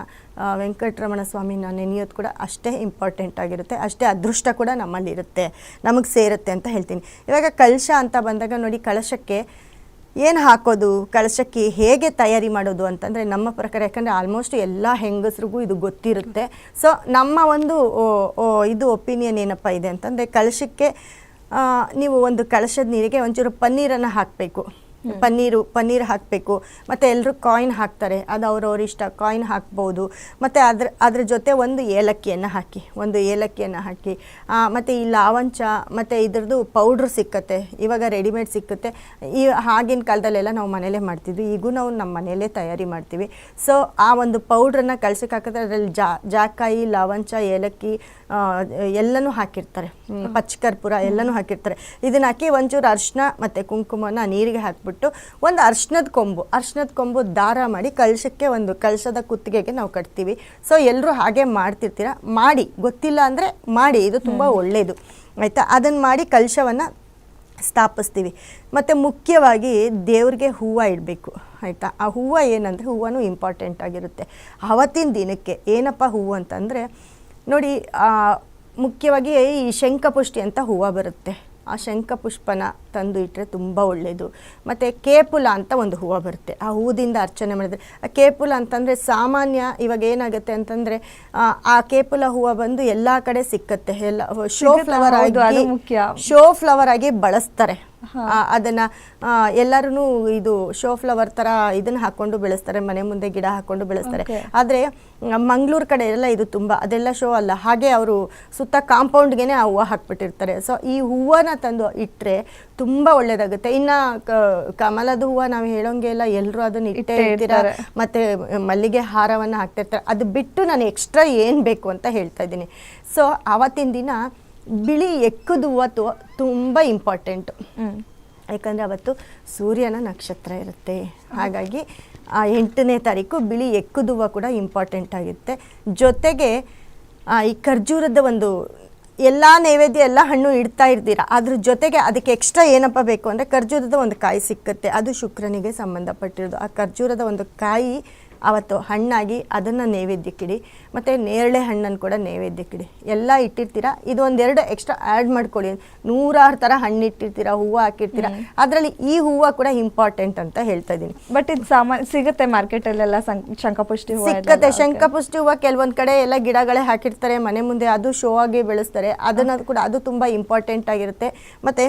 ವೆಂಕಟರಮಣ ಸ್ವಾಮಿನ ನೆನೆಯೋದು ಕೂಡ ಅಷ್ಟೇ ಇಂಪಾರ್ಟೆಂಟ್ ಆಗಿರುತ್ತೆ. ಅಷ್ಟೇ ಅದೃಷ್ಟ ಕೂಡ ನಮ್ಮಲ್ಲಿರುತ್ತೆ. ನಮಗೆ ಸೇರುತ್ತೆ ಅಂತ ಹೇಳ್ತೀನಿ. ಇವಾಗ ಕಳಶ ಅಂತ ಬಂದಾಗ ನೋಡಿ ಕಳಶಕ್ಕೆ ಏನು ಹಾಕೋದು? ಕಳಶಕ್ಕೆ ಹೇಗೆ ತಯಾರಿ ಮಾಡೋದು ಅಂತಂದರೆ ನಮ್ಮ ಪ್ರಕಾರ ಯಾಕಂದರೆ ಆಲ್ಮೋಸ್ಟ್ ಎಲ್ಲ ಹೆಂಗಸ್ರಿಗೂ ಇದು ಗೊತ್ತಿರುತ್ತೆ. ಸೊ ನಮ್ಮ ಒಂದು ಇದು ಒಪಿನಿಯನ್ ಏನಪ್ಪ ಇದೆ ಅಂತಂದರೆ ಕಳಶಕ್ಕೆ ನೀವು ಒಂದು ಕಳಶದ ನೀರಿಗೆ ಒಂಚೂರು ಪನ್ನೀರನ್ನು ಹಾಕಬೇಕು. ಪನ್ನೀರು ಪನ್ನೀರ್ ಹಾಕಬೇಕು. ಮತ್ತು ಎಲ್ಲರೂ ಕಾಯಿನ್ ಹಾಕ್ತಾರೆ. ಅದು ಅವ್ರವ್ರ ಇಷ್ಟ. ಕಾಯಿನ್ ಹಾಕ್ಬೋದು. ಮತ್ತು ಅದ್ರ ಅದ್ರ ಜೊತೆ ಒಂದು ಏಲಕ್ಕಿಯನ್ನು ಹಾಕಿ. ಒಂದು ಏಲಕ್ಕಿಯನ್ನು ಹಾಕಿ. ಮತ್ತು ಈ ಲಾವಂಚ ಮತ್ತು ಇದ್ರದ್ದು ಪೌಡ್ರ್ ಸಿಕ್ಕತ್ತೆ. ಇವಾಗ ರೆಡಿಮೇಡ್ ಸಿಕ್ಕುತ್ತೆ. ಈ ಆಗಿನ ಕಾಲದಲ್ಲೆಲ್ಲ ನಾವು ಮನೇಲೇ ಮಾಡ್ತಿದ್ವಿ. ಈಗೂ ನಾವು ನಮ್ಮ ಮನೆಯಲ್ಲೇ ತಯಾರಿ ಮಾಡ್ತೀವಿ. ಸೊ ಆ ಒಂದು ಪೌಡ್ರನ್ನು ಕಳ್ಸಕ್ಕೆ ಹಾಕಿದ್ರೆ ಅದರಲ್ಲಿ ಜಾ ಜಾಕಾಯಿ ಲಾವಂಚ ಏಲಕ್ಕಿ ಎಲ್ಲನೂ ಹಾಕಿರ್ತಾರೆ. ಪಚ್ಚ ಕರ್ಪೂರ ಎಲ್ಲನೂ ಹಾಕಿರ್ತಾರೆ. ಇದನ್ನ ಹಾಕಿ ಒಂಚೂರು ಅರಿಶಿನ ಮತ್ತು ಕುಂಕುಮನ ನೀರಿಗೆ ಹಾಕ್ಬಿಟ್ಟು ಒಂದು ಅರ್ಶಿನದ ಕೊಂಬು ಅರ್ಶಿನದ ಕೊಂಬು ದಾರ ಮಾಡಿ ಕಲಶಕ್ಕೆ ಒಂದು ಕಲಶದ ಕುತ್ತಿಗೆಗೆ ನಾವು ಕಟ್ತೀವಿ. ಸೊ ಎಲ್ಲರೂ ಹಾಗೆ ಮಾಡ್ತಿರ್ತೀರ? ಮಾಡಿ ಗೊತ್ತಿಲ್ಲ ಅಂದರೆ ಮಾಡಿ ಇದು ತುಂಬ ಒಳ್ಳೆಯದು ಆಯಿತಾ? ಅದನ್ನು ಮಾಡಿ ಕಲಶವನ್ನು ಸ್ಥಾಪಿಸ್ತೀವಿ. ಮತ್ತು ಮುಖ್ಯವಾಗಿ ದೇವ್ರಿಗೆ ಹೂವು ಇಡಬೇಕು. ಆಯಿತಾ? ಆ ಹೂವು ಏನಂದರೆ ಹೂವನೂ ಇಂಪಾರ್ಟೆಂಟ್ ಆಗಿರುತ್ತೆ. ಆವತ್ತಿನ ದಿನಕ್ಕೆ ಏನಪ್ಪ ಹೂವು ಅಂತಂದರೆ ನೋಡಿ ಮುಖ್ಯವಾಗಿ ಈ ಶಂಖಪುಷ್ಟಿ ಅಂತ ಹೂವು ಬರುತ್ತೆ. ಆ ಶಂಖ ಪುಷ್ಪನ ತಂದು ಇಟ್ಟರೆ ತುಂಬ ಒಳ್ಳೆಯದು ಮತ್ತು ಕೇಪುಲ ಅಂತ ಒಂದು ಹೂವು ಬರುತ್ತೆ. ಆ ಹೂದಿಂದ ಅರ್ಚನೆ ಮಾಡಿದರೆ ಆ ಕೇಪುಲ ಅಂತಂದರೆ ಸಾಮಾನ್ಯ ಇವಾಗ ಏನಾಗುತ್ತೆ ಅಂತಂದರೆ ಆ ಕೇಪುಲ ಹೂವು ಬಂದು ಎಲ್ಲ ಕಡೆ ಸಿಕ್ಕತ್ತೆ. ಎಲ್ಲ ಶೋ ಫ್ಲವರ್ ಆಗಿ ಮುಖ್ಯ. ಶೋ ಫ್ಲವರ್ ಆಗಿ ಬಳಸ್ತಾರೆ. ಅದನ್ನ ಎಲ್ಲರೂ ಇದು ಶೋ ಫ್ಲವರ್ ತರ ಇದನ್ನ ಹಾಕೊಂಡು ಬೆಳೆಸ್ತಾರೆ. ಮನೆ ಮುಂದೆ ಗಿಡ ಹಾಕೊಂಡು ಬೆಳೆಸ್ತಾರೆ. ಆದ್ರೆ ಮಂಗಳೂರು ಕಡೆ ಎಲ್ಲ ಇದು ತುಂಬಾ ಅದೆಲ್ಲ ಶೋ ಅಲ್ಲ. ಹಾಗೆ ಅವರು ಸುತ್ತ ಕಾಂಪೌಂಡ್ಗೆನೆ ಆ ಹೂವು ಹಾಕ್ಬಿಟ್ಟಿರ್ತಾರೆ. ಸೊ ಈ ಹೂವನ್ನ ತಂದು ಇಟ್ರೆ ತುಂಬಾ ಒಳ್ಳೇದಾಗುತ್ತೆ. ಇನ್ನ ಕ- ಕಮಲದ ಹೂವ ನಾವು ಹೇಳೋಂಗೆ ಎಲ್ಲ ಎಲ್ಲರೂ ಅದನ್ನ ಇಟ್ಟೇ ಇರ್ತೀರಾ. ಮತ್ತೆ ಮಲ್ಲಿಗೆ ಹಾರವನ್ನ ಹಾಕ್ತಿರ್ತಾರೆ ಅದು ಬಿಟ್ಟು ನಾನು ಎಕ್ಸ್ಟ್ರಾ ಏನು ಬೇಕು ಅಂತ ಹೇಳ್ತಾ ಇದ್ದೀನಿ. ಸೊ ಆವತ್ತಿನ ದಿನ ಬಿಳಿ ಎಕ್ಕದ ಹೂವ ತುಂಬ ಇಂಪಾರ್ಟೆಂಟು ಯಾಕಂದರೆ ಅವತ್ತು ಸೂರ್ಯನ ನಕ್ಷತ್ರ ಇರುತ್ತೆ. ಹಾಗಾಗಿ ಆ ಎಂಟನೇ ತಾರೀಕು ಬಿಳಿ ಎಕ್ಕದ ಹೂವು ಕೂಡ ಇಂಪಾರ್ಟೆಂಟ್ ಆಗಿರುತ್ತೆ. ಜೊತೆಗೆ ಈ ಖರ್ಜೂರದ ಒಂದು ಎಲ್ಲ ನೈವೇದ್ಯ, ಎಲ್ಲ ಹಣ್ಣು ಇಡ್ತಾ ಇರ್ತೀರ? ಅದ್ರ ಜೊತೆಗೆ ಅದಕ್ಕೆ ಎಕ್ಸ್ಟ್ರಾ ಏನಪ್ಪ ಬೇಕು ಅಂದರೆ ಖರ್ಜೂರದ ಒಂದು ಕಾಯಿ ಸಿಕ್ಕತ್ತೆ. ಅದು ಶುಕ್ರನಿಗೆ ಸಂಬಂಧಪಟ್ಟಿರೋದು. ಆ ಖರ್ಜೂರದ ಒಂದು ಕಾಯಿ ಅವತ್ತು ಹಣ್ಣಾಗಿ ಅದನ್ನು ನೈವೇದ್ಯಕ್ಕಿಡಿ ಮತ್ತು ನೇರಳೆ ಹಣ್ಣನ್ನು ಕೂಡ ನೈವೇದ್ಯಕ್ಕಿಡಿ. ಎಲ್ಲ ಇಟ್ಟಿರ್ತೀರಾ? ಇದು ಒಂದೆರಡು ಎಕ್ಸ್ಟ್ರಾ ಆ್ಯಡ್ ಮಾಡ್ಕೊಳ್ಳಿ. ನೂರಾರು ಥರ ಹಣ್ಣು ಇಟ್ಟಿರ್ತೀರಾ ಹೂವು ಹಾಕಿರ್ತೀರಾ? ಅದರಲ್ಲಿ ಈ ಹೂವು ಕೂಡ ಇಂಪಾರ್ಟೆಂಟ್ ಅಂತ ಹೇಳ್ತಾ ಇದ್ದೀನಿ ಬಟ್ ಇದು ಸಾಮಾನ್ಯ ಸಿಗುತ್ತೆ ಮಾರ್ಕೆಟಲ್ಲೆಲ್ಲ ಶಂಕಪುಷ್ಟಿ ಶಂಖಪುಷ್ಟಿ ಸಿಗುತ್ತೆ ಶಂಕಪುಷ್ಟಿ ಹೂವು ಕೆಲವೊಂದು ಕಡೆ ಎಲ್ಲ ಗಿಡಗಳೇ ಹಾಕಿರ್ತಾರೆ. ಮನೆ ಮುಂದೆ ಅದು ಶೋ ಆಗಿ ಬೆಳೆಸ್ತಾರೆ. ಅದನ್ನು ಕೂಡ ಅದು ತುಂಬ ಇಂಪಾರ್ಟೆಂಟ್ ಆಗಿರುತ್ತೆ. ಮತ್ತೆ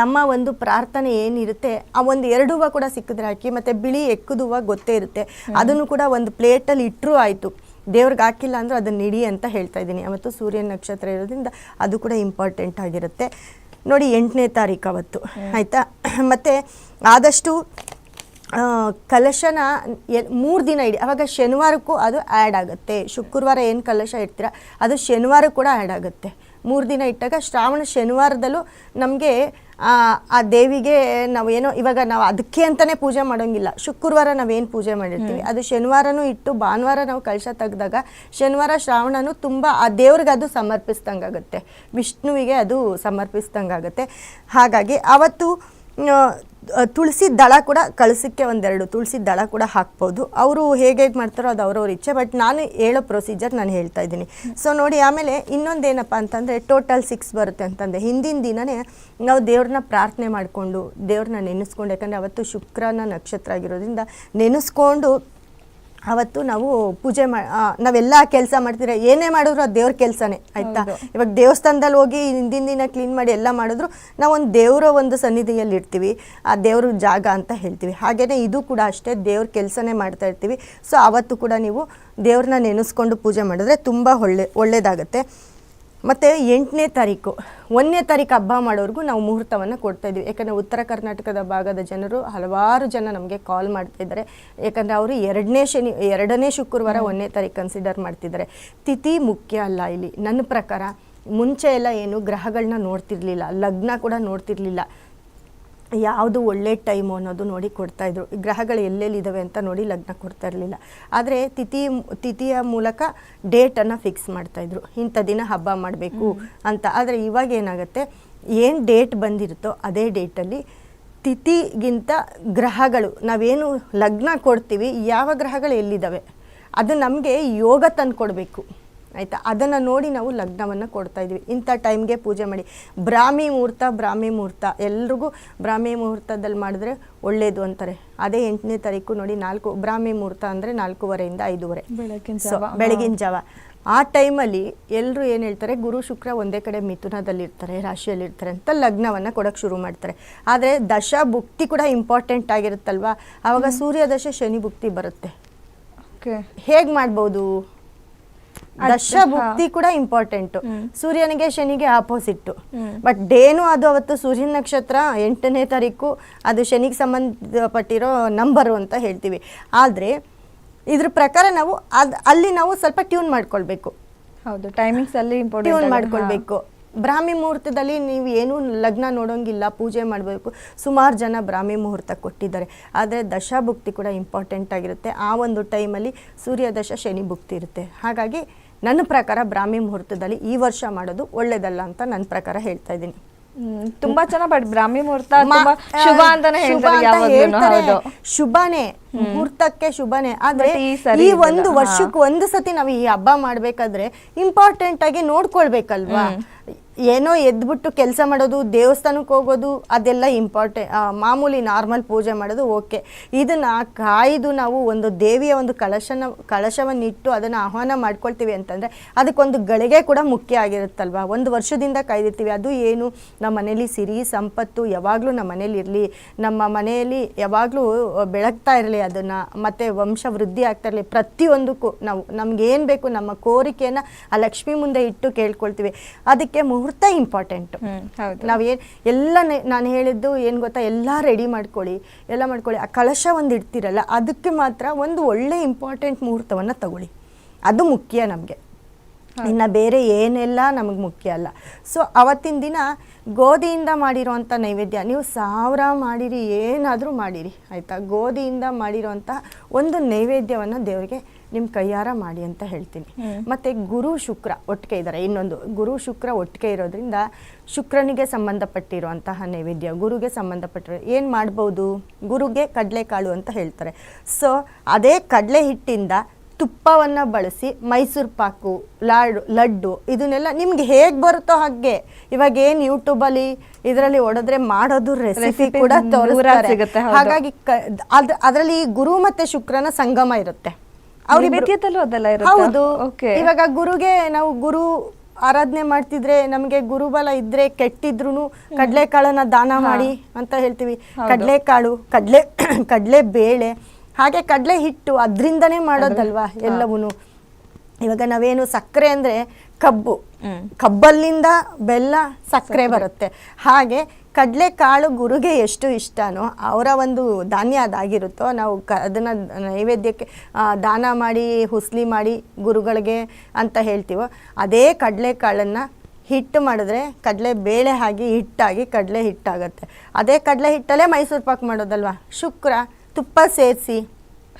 ನಮ್ಮ ಒಂದು ಪ್ರಾರ್ಥನೆ ಏನಿರುತ್ತೆ ಆ ಒಂದು ಎರಡು ಹೂವು ಕೂಡ ಸಿಕ್ಕಿದ್ರೆ ಹಾಕಿ ಮತ್ತು ಬಿಳಿ ಎಕ್ಕದ ಹೂವು ಗೊತ್ತೇ ಇರುತ್ತೆ. ಅದನ್ನು ಕೂಡ ಒಂದು ಪ್ಲೇಟಲ್ಲಿ ಇಟ್ಟರೂ ಆಯಿತು. ದೇವ್ರಿಗೆ ಹಾಕಿಲ್ಲ ಅಂದರೆ ಅದನ್ನು ಇಡಿ ಅಂತ ಹೇಳ್ತಾ ಇದ್ದೀನಿ. ಅವತ್ತು ಸೂರ್ಯನ ನಕ್ಷತ್ರ ಇರೋದ್ರಿಂದ ಅದು ಕೂಡ ಇಂಪಾರ್ಟೆಂಟ್ ಆಗಿರುತ್ತೆ. ನೋಡಿ ಎಂಟನೇ ತಾರೀಕು ಅವತ್ತು. ಆಯಿತಾ? ಮತ್ತು ಆದಷ್ಟು ಕಲಶನ ಎಲ್ ಮೂರು ದಿನ ಇಡಿ. ಅವಾಗ ಶನಿವಾರಕ್ಕೂ ಅದು ಆ್ಯಡ್ ಆಗುತ್ತೆ. ಶುಕ್ರವಾರ ಏನು ಕಲಶ ಇಡ್ತೀರ ಅದು ಶನಿವಾರ ಕೂಡ ಆ್ಯಡ್ ಆಗುತ್ತೆ. ಮೂರು ದಿನ ಇಟ್ಟಾಗ ಶ್ರಾವಣ ಶನಿವಾರದಲ್ಲೂ ನಮಗೆ ಆ ದೇವಿಗೆ ನಾವು ಏನೋ ಇವಾಗ ನಾವು ಅದಕ್ಕೆ ಅಂತಲೇ ಪೂಜೆ ಮಾಡೋಂಗಿಲ್ಲ. ಶುಕ್ರವಾರ ನಾವೇನು ಪೂಜೆ ಮಾಡಿರ್ತೀವಿ? ಅದು ಶನಿವಾರನೂ ಇಟ್ಟು ಭಾನುವಾರ ನಾವು ಕಳಶ ತೆಗೆದಾಗ ಶನಿವಾರ ಶ್ರಾವಣನು ತುಂಬ ಆ ದೇವ್ರಿಗೆ ಅದು ಸಮರ್ಪಿಸ್ದಂಗಾಗುತ್ತೆ. ವಿಷ್ಣುವಿಗೆ ಅದು ಸಮರ್ಪಿಸ್ದಂಗಾಗುತ್ತೆ. ಹಾಗಾಗಿ ಅವತ್ತು ತುಳಸಿ ದಳ ಕೂಡ ಕಳಸಕ್ಕೆ ಒಂದೆರಡು ತುಳಸಿ ದಳ ಕೂಡ ಹಾಕ್ಬೋದು. ಅವರು ಹೇಗೆ ಹೇಗೆ ಮಾಡ್ತಾರೋ ಅದು ಅವ್ರವ್ರ ಇಚ್ಛೆ, ಬಟ್ ನಾನು ಹೇಳೋ ಪ್ರೊಸೀಜರ್ ನಾನು ಹೇಳ್ತಾ ಇದ್ದೀನಿ. ಸೊ ನೋಡಿ, ಆಮೇಲೆ ಇನ್ನೊಂದೇನಪ್ಪ ಅಂತಂದರೆ ಟೋಟಲ್ ಸಿಕ್ಸ್ ಬರುತ್ತೆ ಅಂತಂದರೆ ಹಿಂದಿನ ದಿನವೇ ನಾವು ದೇವ್ರನ್ನ ಪ್ರಾರ್ಥನೆ ಮಾಡಿಕೊಂಡು ದೇವ್ರನ್ನ ನೆನೆಸ್ಕೊಂಡು, ಯಾಕಂದರೆ ಅವತ್ತು ಶುಕ್ರನ ನಕ್ಷತ್ರ ಆಗಿರೋದ್ರಿಂದ ನೆನೆಸ್ಕೊಂಡು ಅವತ್ತು ನಾವು ಪೂಜೆ ಮಾ ನಾವೆಲ್ಲ ಕೆಲಸ ಮಾಡ್ತೀರ ಏನೇ ಮಾಡಿದ್ರು ಅದು ದೇವ್ರ ಕೆಲಸನೇ ಆಯ್ತಾ? ಇವಾಗ ದೇವಸ್ಥಾನದಲ್ಲಿ ಹೋಗಿ ಹಿಂದಿನ ದಿನ ಕ್ಲೀನ್ ಮಾಡಿ ಎಲ್ಲ ಮಾಡಿದ್ರು ನಾವು ಒಂದು ದೇವರ ಒಂದು ಸನ್ನಿಧಿಯಲ್ಲಿ ಇರ್ತೀವಿ ಆ ದೇವ್ರ ಜಾಗ ಅಂತ ಹೇಳ್ತೀವಿ. ಹಾಗೆಯೇ ಇದು ಕೂಡ ಅಷ್ಟೇ ದೇವ್ರ ಕೆಲಸನೇ ಮಾಡ್ತಾ ಇರ್ತೀವಿ. ಸೊ ಅವತ್ತು ಕೂಡ ನೀವು ದೇವ್ರನ್ನ ನೆನೆಸ್ಕೊಂಡು ಪೂಜೆ ಮಾಡಿದ್ರೆ ತುಂಬ ಒಳ್ಳೆ ಒಳ್ಳೆಯದಾಗತ್ತೆ ಮತ್ತು ಎಂಟನೇ ತಾರೀಕು, ಒಂದನೇ ತಾರೀಕು ಹಬ್ಬ ಮಾಡೋರ್ಗು ನಾವು ಮುಹೂರ್ತವನ್ನು ಕೊಡ್ತಾ ಇದ್ದೀವಿ ಯಾಕಂದರೆ ಉತ್ತರ ಕರ್ನಾಟಕದ ಭಾಗದ ಜನರು ಹಲವಾರು ಜನ ನಮಗೆ ಕಾಲ್ ಮಾಡ್ತಾ ಇದ್ದಾರೆ. ಯಾಕಂದರೆ ಅವರು ಎರಡನೇ ಶನಿ, ಎರಡನೇ ಶುಕ್ರವಾರ ಒಂದನೇ ತಾರೀಕು ಕನ್ಸಿಡರ್ ಮಾಡ್ತಿದ್ದಾರೆ. ತಿಥಿ ಮುಖ್ಯ ಅಲ್ಲ ಇಲ್ಲಿ. ನನ್ನ ಪ್ರಕಾರ ಮುಂಚೆ ಎಲ್ಲ ಏನು ಗ್ರಹಗಳನ್ನ ನೋಡ್ತಿರ್ಲಿಲ್ಲ. ಲಗ್ನ ಕೂಡ ನೋಡ್ತಿರ್ಲಿಲ್ಲ. ಯಾವುದು ಒಳ್ಳೆ ಟೈಮು ಅನ್ನೋದು ನೋಡಿ ಕೊಡ್ತಾಯಿದ್ರು ಗ್ರಹಗಳು ಎಲ್ಲೆಲ್ಲಿದ್ದಾವೆ ಅಂತ ನೋಡಿ ಲಗ್ನ ಕೊಡ್ತಾ ಇರಲಿಲ್ಲ. ಆದರೆ ತಿಥಿ ತಿಥಿಯ ಮೂಲಕ ಡೇಟನ್ನು ಫಿಕ್ಸ್ ಮಾಡ್ತಾಯಿದ್ರು ಇಂಥ ದಿನ ಹಬ್ಬ ಮಾಡಬೇಕು ಅಂತ. ಆದರೆ ಇವಾಗ ಏನಾಗುತ್ತೆ ಏನು ಡೇಟ್ ಬಂದಿರುತ್ತೋ ಅದೇ ಡೇಟಲ್ಲಿ ತಿಥಿಗಿಂತ ಗ್ರಹಗಳು ನಾವೇನು ಲಗ್ನ ಕೊಡ್ತೀವಿ ಯಾವ ಗ್ರಹಗಳು ಎಲ್ಲಿದ್ದಾವೆ ಅದು ನಮಗೆ ಯೋಗ ತಂದು ಕೊಡಬೇಕು ಆಯಿತಾ? ಅದನ್ನು ನೋಡಿ ನಾವು ಲಗ್ನವನ್ನು ಕೊಡ್ತಾ ಇದ್ವಿ. ಇಂಥ ಟೈಮ್ಗೆ ಪೂಜೆ ಮಾಡಿ. ಬ್ರಾಹ್ಮಿ ಮುಹೂರ್ತ ಬ್ರಾಹ್ಮಿ ಮುಹೂರ್ತ. ಎಲ್ರಿಗೂ ಬ್ರಾಹ್ಮಿ ಮುಹೂರ್ತದಲ್ಲಿ ಮಾಡಿದ್ರೆ ಒಳ್ಳೆಯದು ಅಂತಾರೆ. ಅದೇ ಎಂಟನೇ ತಾರೀಕು ನೋಡಿ ನಾಲ್ಕು ಬ್ರಾಹ್ಮಿ ಮುಹೂರ್ತ ಅಂದರೆ ನಾಲ್ಕೂವರೆಯಿಂದ ಐದೂವರೆ. ಬೆಳಗಿನ ಜಾವ. ಬೆಳಗಿನ ಜಾವ. ಆ ಟೈಮಲ್ಲಿ ಎಲ್ಲರೂ ಏನು ಹೇಳ್ತಾರೆ ಗುರು ಶುಕ್ರ ಒಂದೇ ಕಡೆ ಮಿಥುನದಲ್ಲಿರ್ತಾರೆ ರಾಶಿಯಲ್ಲಿರ್ತಾರೆ ಅಂತ ಲಗ್ನವನ್ನು ಕೊಡೋಕ್ಕೆ ಶುರು ಮಾಡ್ತಾರೆ. ಆದರೆ ದಶ ಭುಕ್ತಿ ಕೂಡ ಇಂಪಾರ್ಟೆಂಟ್ ಆಗಿರುತ್ತಲ್ವಾ? ಆವಾಗ ಸೂರ್ಯ ದಶೆ ಶನಿ ಭುಕ್ತಿ ಬರುತ್ತೆ. ಹೇಗೆ ಹೇಗ್ ಮಾಡ್ಬೋದು? ದಶ ಭುಕ್ತಿ ಕೂಡ ಇಂಪಾರ್ಟೆಂಟ್ ಸೂರ್ಯನಿಗೆ ಶನಿಗೆ ಆಪೋಸಿಟ್ ಬಟ್ ಡೇನು ಅದು ಅವತ್ತು ಸೂರ್ಯನ ನಕ್ಷತ್ರ ಎಂಟನೇ ತಾರೀಕು ಅದು ಶನಿಗೆ ಸಂಬಂಧಪಟ್ಟಿರೋ ನಂಬರು ಅಂತ ಹೇಳ್ತೀವಿ. ಆದರೆ ಇದ್ರ ಪ್ರಕಾರ ನಾವು ಅದ್ ಅಲ್ಲಿ ನಾವು ಸ್ವಲ್ಪ ಟ್ಯೂನ್ ಮಾಡ್ಕೊಳ್ಬೇಕು. ಹೌದು ಟೈಮಿಂಗ್ಸ್ ಅಲ್ಲಿ ಟ್ಯೂನ್ ಮಾಡ್ಕೊಳ್ಬೇಕು. ಬ್ರಾಹ್ಮಿ ಮುಹೂರ್ತದಲ್ಲಿ ನೀವು ಏನೂ ಲಗ್ನ ನೋಡೋಂಗಿಲ್ಲ ಪೂಜೆ ಮಾಡಬೇಕು. ಸುಮಾರು ಜನ ಬ್ರಾಹ್ಮಿ ಮುಹೂರ್ತ ಕೊಟ್ಟಿದ್ದಾರೆ. ಆದರೆ ದಶಾಭುಕ್ತಿ ಕೂಡ ಇಂಪಾರ್ಟೆಂಟ್ ಆಗಿರುತ್ತೆ. ಆ ಒಂದು ಟೈಮಲ್ಲಿ ಸೂರ್ಯ ದಶ ಶನಿ ಭುಕ್ತಿ ಇರುತ್ತೆ. ಹಾಗಾಗಿ ನನ್ನ ಪ್ರಕಾರ ಬ್ರಾಹ್ಮಿ ಮುಹೂರ್ತದಲ್ಲಿ ಈ ವರ್ಷ ಮಾಡೋದು ಒಳ್ಳೇದಲ್ಲ ಅಂತ ನನ್ನ ಪ್ರಕಾರ ಹೇಳ್ತಾ ಇದ್ದೀನಿ. ತುಂಬಾ ಜನ ಬಟ್ ಬ್ರಾಹ್ಮಿ ಮುಹೂರ್ತ ಶುಭ ಅಂತಾನೆ ಹೇಳ್ತಾರೆ. ಶುಭನೇ. ಮುಹೂರ್ತಕ್ಕೆ ಶುಭನೇ. ಆದ್ರೆ ಈ ಒಂದು. ವರ್ಷಕ್ಕೆ ಒಂದು ಸತಿ ನಾವು ಈ ಹಬ್ಬ ಮಾಡ್ಬೇಕಾದ್ರೆ ಇಂಪಾರ್ಟೆಂಟ್ ಆಗಿ ನೋಡ್ಕೊಳ್ಬೇಕಲ್ವಾ? ಏನೋ ಎದ್ಬಿಟ್ಟು ಕೆಲಸ ಮಾಡೋದು ದೇವಸ್ಥಾನಕ್ಕೆ ಹೋಗೋದು ಅದೆಲ್ಲ ಇಂಪಾರ್ಟೆಂಟ್ ಮಾಮೂಲಿ ನಾರ್ಮಲ್ ಪೂಜೆ ಮಾಡೋದು ಓಕೆ ಇದನ್ನ ಕಾಯ್ದು ನಾವು ಒಂದು ದೇವಿಯ ಒಂದು ಕಳಶನ ಕಳಶವನ್ನಿಟ್ಟು ಅದನ್ನು ಆಹ್ವಾನ ಮಾಡ್ಕೊಳ್ತೀವಿ ಅಂತಂದ್ರೆ ಅದಕ್ಕೊಂದು ಗಳಿಗೆ ಕೂಡ ಮುಖ್ಯ ಆಗಿರುತ್ತಲ್ವಾ? ಒಂದು ವರ್ಷದಿಂದ ಕಾಯ್ದಿರ್ತೀವಿ. ಅದು ಏನು? ನಮ್ಮ ಮನೇಲಿ ಸಿರಿ ಸಂಪತ್ತು ಯಾವಾಗಲೂ ನಮ್ಮ ಮನೇಲಿ ಇರಲಿ ನಮ್ಮ ಮನೆಯಲ್ಲಿ ಯಾವಾಗಲೂ ಬೆಳಗ್ತಾ ಇರಲಿ. ಅದನ್ನು ಮತ್ತೆ ವಂಶ ವೃದ್ಧಿ ಆಗ್ತಾ ಇರಲಿ ಪ್ರತಿಯೊಂದಕ್ಕೂ ನಾವು ನಮ್ಗೆ ಏನು ಬೇಕು ನಮ್ಮ ಕೋರಿಕೆಯನ್ನು ಆ ಲಕ್ಷ್ಮಿ ಮುಂದೆ ಇಟ್ಟು ಕೇಳ್ಕೊಳ್ತೀವಿ. ಅದಕ್ಕೆ ಮುಹೂರ್ತ ಇಂಪಾರ್ಟೆಂಟ್ ನಾವು ಏನು ಎಲ್ಲ ನಾನು ಹೇಳಿದ್ದು ಏನು ಗೊತ್ತಾ ಎಲ್ಲ ರೆಡಿ ಮಾಡ್ಕೊಳ್ಳಿ ಎಲ್ಲ ಮಾಡ್ಕೊಳ್ಳಿ. ಆ ಕಳಶ ಒಂದು ಇಡ್ತಿರಲ್ಲ ಅದಕ್ಕೆ ಮಾತ್ರ ಒಂದು ಒಳ್ಳೆ ಇಂಪಾರ್ಟೆಂಟ್ ಮುಹೂರ್ತವನ್ನ ತಗೊಳ್ಳಿ. ಅದು ಮುಖ್ಯ ನಮಗೆ. ಇನ್ನು ಬೇರೆ ಏನೆಲ್ಲ ನಮಗೆ ಮುಖ್ಯ ಅಲ್ಲ. ಸೊ ಅವತ್ತಿನ ದಿನ ಗೋಧಿಯಿಂದ ಮಾಡಿರೋವಂಥ ನೈವೇದ್ಯ ನೀವು ಸಾವಿರ ಮಾಡಿರಿ ಏನಾದರೂ ಮಾಡಿರಿ ಆಯಿತಾ? ಗೋಧಿಯಿಂದ ಮಾಡಿರೋವಂಥ ಒಂದು ನೈವೇದ್ಯವನ್ನು ದೇವರಿಗೆ ನಿಮ್ಮ ಕೈಯಾರ ಮಾಡಿ ಅಂತ ಹೇಳ್ತೀನಿ. ಮತ್ತು ಗುರು ಶುಕ್ರ ಒಟ್ಟಿಗೆ ಇದ್ದಾರೆ ಇನ್ನೊಂದು ಗುರು ಶುಕ್ರ ಒಟ್ಟಿಗೆ ಇರೋದ್ರಿಂದ ಶುಕ್ರನಿಗೆ ಸಂಬಂಧಪಟ್ಟಿರುವಂತಹ ನೈವೇದ್ಯ ಗುರುಗೆ ಸಂಬಂಧಪಟ್ಟಿರೋ ಏನು ಮಾಡ್ಬೋದು? ಗುರುಗೆ ಕಡಲೆಕಾಳು ಅಂತ ಹೇಳ್ತಾರೆ. ಸೊ ಅದೇ ಕಡಲೆ ಹಿಟ್ಟಿಂದ ತುಪ್ಪವನ್ನು ಬಳಸಿ ಮೈಸೂರು ಪಾಕು ಲಾಡು ಲಡ್ಡು ಇದನ್ನೆಲ್ಲ ನಿಮ್ಗೆ ಹೇಗೆ ಬರುತ್ತೋ ಹಾಗೆ. ಇವಾಗ ಏನು ಯೂಟ್ಯೂಬಲ್ಲಿ ಇದರಲ್ಲಿ ಹೊಡೆದ್ರೆ ಮಾಡೋದು ರೆಸಿಪಿ ಕೂಡ ತೋರಿಸ್ತಾರೆ. ಸಿಗುತ್ತೆ, ಹಾಗಾಗಿ ಅದರಲ್ಲಿ ಗುರು ಮತ್ತೆ ಶುಕ್ರನ ಸಂಗಮ ಇರುತ್ತೆ. ಅವ್ರಿಗೆ ಅದೆಲ್ಲ? ಹೌದು. ಇವಾಗ ಗುರುಗೆ ನಾವು ಗುರು ಆರಾಧನೆ ಮಾಡ್ತಿದ್ರೆ ನಮಗೆ ಗುರುಬಲ ಇದ್ರೆ ಕೆಟ್ಟಿದ್ರು ಕಡಲೆಕಾಳನ್ನ ದಾನ ಮಾಡಿ ಅಂತ ಹೇಳ್ತೀವಿ. ಕಡಲೆಕಾಳು ಕಡಲೆ ಕಡಲೆ ಬೇಳೆ ಹಾಗೆ ಕಡಲೆ ಹಿಟ್ಟು ಅದರಿಂದನೇ ಮಾಡೋದಲ್ವಾ ಎಲ್ಲವೂ ಇವಾಗ ನಾವೇನು ಸಕ್ಕರೆ ಅಂದರೆ ಕಬ್ಬು. ಕಬ್ಬಲ್ಲಿಂದ ಬೆಲ್ಲ ಸಕ್ಕರೆ ಬರುತ್ತೆ. ಹಾಗೆ ಕಡಲೆ ಕಾಳು ಗುರುಗೆ ಎಷ್ಟು ಇಷ್ಟನೋ ಅವರ ಒಂದು ಧಾನ್ಯ ಅದಾಗಿರುತ್ತೋ ನಾವು ಕ ಅದನ್ನು ನೈವೇದ್ಯಕ್ಕೆ ದಾನ ಮಾಡಿ ಹುಸ್ಲಿ ಮಾಡಿ ಗುರುಗಳಿಗೆ ಅಂತ ಹೇಳ್ತೀವೋ ಅದೇ ಕಡಲೆಕಾಳನ್ನು ಹಿಟ್ಟು ಮಾಡಿದ್ರೆ ಕಡಲೆ ಬೇಳೆ ಆಗಿ ಹಿಟ್ಟಾಗಿ ಕಡಲೆ ಹಿಟ್ಟಾಗತ್ತೆ. ಅದೇ ಕಡಲೆ ಹಿಟ್ಟಲ್ಲೇ ಮೈಸೂರು ಪಾಕ್ ಮಾಡೋದಲ್ವಾ? ಶುಕ್ರ. ತುಪ್ಪ ಸೇರಿಸಿ